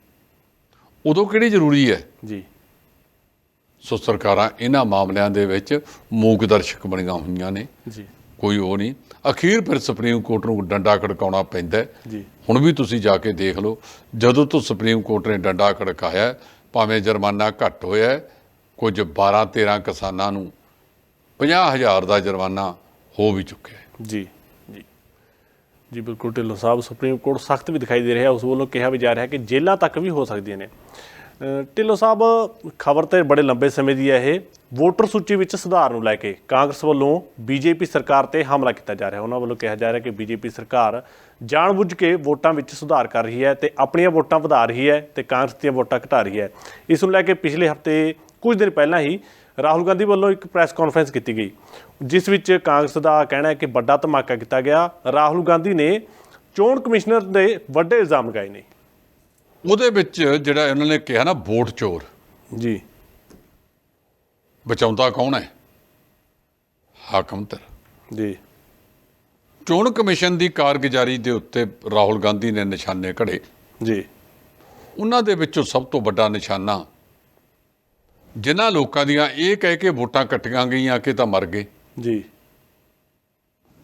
S1: ਉਦੋਂ ਕਿਹੜੀ ਜ਼ਰੂਰੀ ਹੈ?
S2: ਜੀ।
S1: ਸੋ ਸਰਕਾਰਾਂ ਇਹਨਾਂ ਮਾਮਲਿਆਂ ਦੇ ਵਿੱਚ ਮੂਕ ਦਰਸ਼ਕ ਬਣੀਆਂ ਹੋਈਆਂ ਨੇ।
S2: ਜੀ।
S1: ਕੋਈ ਉਹ ਨਹੀਂ। ਅਖੀਰ ਫਿਰ ਸੁਪਰੀਮ ਕੋਰਟ ਨੂੰ ਡੰਡਾ ਖੜਕਾਉਣਾ ਪੈਂਦਾ।
S2: ਜੀ।
S1: ਹੁਣ ਵੀ ਤੁਸੀਂ ਜਾ ਕੇ ਦੇਖ ਲਓ ਜਦੋਂ ਤੋਂ ਸੁਪਰੀਮ ਕੋਰਟ ਨੇ ਡੰਡਾ ਖੜਕਾਇਆ ਭਾਵੇਂ ਜੁਰਮਾਨਾ ਘੱਟ ਹੋਇਆ ਕੁਝ 12 13 ਕਿਸਾਨਾਂ ਨੂੰ 50000 ਦਾ ਜੁਰਮਾਨਾ ਹੋ ਵੀ ਚੁੱਕਿਆ
S2: ਜੀ। ਜੀ ਬਿਲਕੁਲ, ਢਿੱਲੋਂ ਸਾਹਿਬ ਸੁਪਰੀਮ ਕੋਰਟ ਸਖਤ ਵੀ ਦਿਖਾਈ ਦੇ ਰਿਹਾ ਉਸ ਵੱਲੋਂ ਕਿਹਾ ਵੀ ਜਾ ਰਿਹਾ ਕਿ ਜੇਲ੍ਹਾਂ ਤੱਕ ਵੀ ਹੋ ਸਕਦੀਆਂ ਨੇ। ਢਿੱਲੋਂ ਸਾਹਿਬ, ਖਬਰ ਤੇ ਬੜੇ ਲੰਬੇ ਸਮੇਂ ਦੀ ਹੈ ਇਹ। ਵੋਟਰ ਸੂਚੀ ਵਿੱਚ ਸੁਧਾਰ ਨੂੰ ਲੈ ਕੇ ਕਾਂਗਰਸ ਵੱਲੋਂ ਬੀਜੇਪੀ ਸਰਕਾਰ ਤੇ ਹਮਲਾ ਕੀਤਾ ਜਾ ਰਿਹਾ ਉਹਨਾਂ ਵੱਲੋਂ ਕਿਹਾ ਜਾ ਰਿਹਾ ਕਿ ਬੀਜੇਪੀ ਸਰਕਾਰ ਜਾਣਬੁੱਝ ਕੇ ਵੋਟਾਂ ਵਿੱਚ ਸੁਧਾਰ ਕਰ ਰਹੀ ਹੈ ਤੇ ਆਪਣੀਆਂ ਵੋਟਾਂ ਵਧਾ ਰਹੀ ਹੈ ਤੇ ਕਾਂਗਰਸ ਦੀਆਂ ਵੋਟਾਂ ਘਟਾ ਰਹੀ ਹੈ। ਇਸ ਨੂੰ ਲੈ ਕੇ ਪਿਛਲੇ ਹਫ਼ਤੇ ਕੁਝ ਦਿਨ ਪਹਿਲਾਂ ਹੀ ਰਾਹੁਲ ਗਾਂਧੀ ਵੱਲੋਂ ਇੱਕ ਪ੍ਰੈਸ ਕਾਨਫਰੰਸ ਕੀਤੀ ਗਈ ਜਿਸ ਵਿੱਚ ਕਾਂਗਰਸ ਦਾ ਕਹਿਣਾ ਹੈ ਕਿ ਵੱਡਾ ਧਮਾਕਾ ਕੀਤਾ ਗਿਆ। ਰਾਹੁਲ ਗਾਂਧੀ ਨੇ ਚੋਣ ਕਮਿਸ਼ਨਰ ਦੇ ਵੱਡੇ ਇਲਜ਼ਾਮ ਲਗਾਏ ਨੇ।
S1: ਉਹਦੇ ਵਿੱਚ ਜਿਹੜਾ ਇਹਨਾਂ ਨੇ ਕਿਹਾ ਨਾ ਵੋਟ ਚੋਰ।
S2: ਜੀ।
S1: ਬਚਾਉਂਦਾ ਕੌਣ ਹੈ? ਹਾਕਮ ਧਿਰ
S2: ਜੀ।
S1: ਚੋਣ ਕਮਿਸ਼ਨ ਦੀ ਕਾਰਗੁਜ਼ਾਰੀ ਦੇ ਉੱਤੇ ਰਾਹੁਲ ਗਾਂਧੀ ਨੇ ਨਿਸ਼ਾਨੇ ਘੜੇ
S2: ਜੀ।
S1: ਉਹਨਾਂ ਦੇ ਵਿੱਚੋਂ ਸਭ ਤੋਂ ਵੱਡਾ ਨਿਸ਼ਾਨਾ ਜਿਨ੍ਹਾਂ ਲੋਕਾਂ ਦੀਆਂ ਇਹ ਕਹਿ ਕੇ ਵੋਟਾਂ ਕੱਟੀਆਂ ਗਈਆਂ ਕਿ ਤਾਂ ਮਰ ਗਏ।
S2: ਜੀ।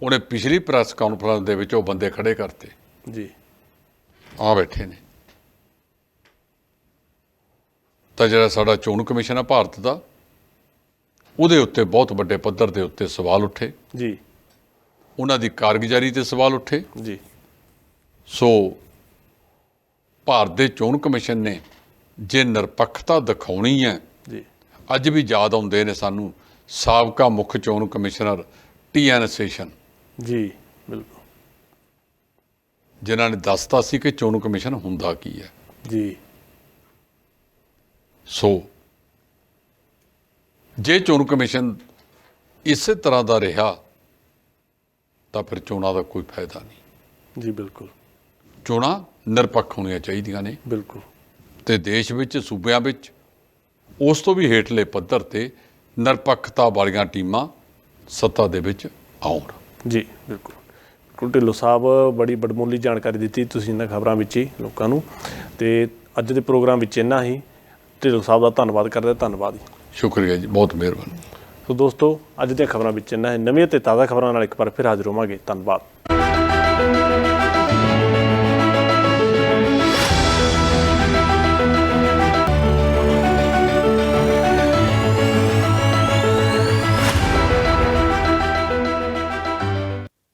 S1: ਉਹਨੇ ਪਿਛਲੀ ਪ੍ਰੈਸ ਕਾਨਫਰੰਸ ਦੇ ਵਿੱਚ ਉਹ ਬੰਦੇ ਖੜੇ ਕਰਤੇ।
S2: ਜੀ।
S1: ਆ ਬੈਠੇ ਨੇ। ਤਾਂ ਜਿਹੜਾ ਸਾਡਾ ਚੋਣ ਕਮਿਸ਼ਨ ਆ ਭਾਰਤ ਦਾ ਉਹਦੇ ਉੱਤੇ ਬਹੁਤ ਵੱਡੇ ਪੱਧਰ ਦੇ ਉੱਤੇ ਸਵਾਲ ਉੱਠੇ।
S2: ਜੀ।
S1: ਉਹਨਾਂ ਦੀ ਕਾਰਗੁਜ਼ਾਰੀ ਤੇ ਸਵਾਲ ਉੱਠੇ।
S2: ਜੀ।
S1: ਸੋ ਭਾਰਤ ਦੇ ਚੋਣ ਕਮਿਸ਼ਨ ਨੇ ਜੇ ਨਿਰਪੱਖਤਾ ਦਿਖਾਉਣੀ ਹੈ ਅੱਜ ਵੀ ਯਾਦ ਆਉਂਦੇ ਨੇ ਸਾਨੂੰ ਸਾਬਕਾ ਮੁੱਖ ਚੋਣ ਕਮਿਸ਼ਨਰ ਟੀ ਐਨ ਸੇਸ਼ਨ।
S2: ਜੀ ਬਿਲਕੁਲ।
S1: ਜਿਨ੍ਹਾਂ ਨੇ ਦੱਸਤਾ ਸੀ ਕਿ ਚੋਣ ਕਮਿਸ਼ਨ ਹੁੰਦਾ ਕੀ ਹੈ।
S2: ਜੀ।
S1: ਸੋ ਜੇ ਚੋਣ ਕਮਿਸ਼ਨ ਇਸੇ ਤਰ੍ਹਾਂ ਦਾ ਰਿਹਾ ਤਾਂ ਫਿਰ ਚੋਣਾਂ ਦਾ ਕੋਈ ਫਾਇਦਾ ਨਹੀਂ।
S2: ਜੀ ਬਿਲਕੁਲ।
S1: ਚੋਣਾਂ ਨਿਰਪੱਖ ਹੋਣੀਆਂ ਚਾਹੀਦੀਆਂ ਨੇ।
S2: ਬਿਲਕੁਲ।
S1: ਤੇ ਦੇਸ਼ ਵਿੱਚ ਸੂਬਿਆਂ ਵਿੱਚ ਉਸ ਤੋਂ ਵੀ ਹੇਠਲੇ ਪੱਧਰ ਤੇ ਨਿਰਪੱਖਤਾ ਵਾਲੀਆਂ ਟੀਮਾਂ ਸੱਤਾ ਦੇ ਵਿੱਚ ਆਉਣ।
S2: ਜੀ ਬਿਲਕੁਲ। ਬਿਲਕੁਲ ਢਿੱਲੋਂ ਸਾਹਿਬ ਬੜੀ ਬੜਮੁੱਲੀ ਜਾਣਕਾਰੀ ਦਿੱਤੀ ਤੁਸੀਂ ਇਹਨਾਂ ਖਬਰਾਂ ਵਿੱਚ ਹੀ ਲੋਕਾਂ ਨੂੰ। ਤੇ ਅੱਜ ਦੇ ਪ੍ਰੋਗਰਾਮ ਵਿੱਚ ਇੰਨਾ ਹੀ। ਢਿੱਲੋਂ ਸਾਹਿਬ ਦਾ ਧੰਨਵਾਦ ਕਰਦੇ ਹਾਂ। ਧੰਨਵਾਦ ਜੀ।
S1: ਸ਼ੁਕਰੀਆ ਜੀ ਬਹੁਤ ਮਿਹਰਬਾਨੀ।
S2: ਸੋ ਦੋਸਤੋ ਅੱਜ ਦੀਆਂ ਖਬਰਾਂ ਵਿੱਚ ਇੰਨਾ ਹੈ। ਨਵੀਆਂ ਤੇ ਤਾਜ਼ਾ ਖਬਰਾਂ ਨਾਲ ਇੱਕ ਵਾਰ ਫਿਰ ਹਾਜ਼ਰ ਹੋਵਾਂਗੇ। ਧੰਨਵਾਦ।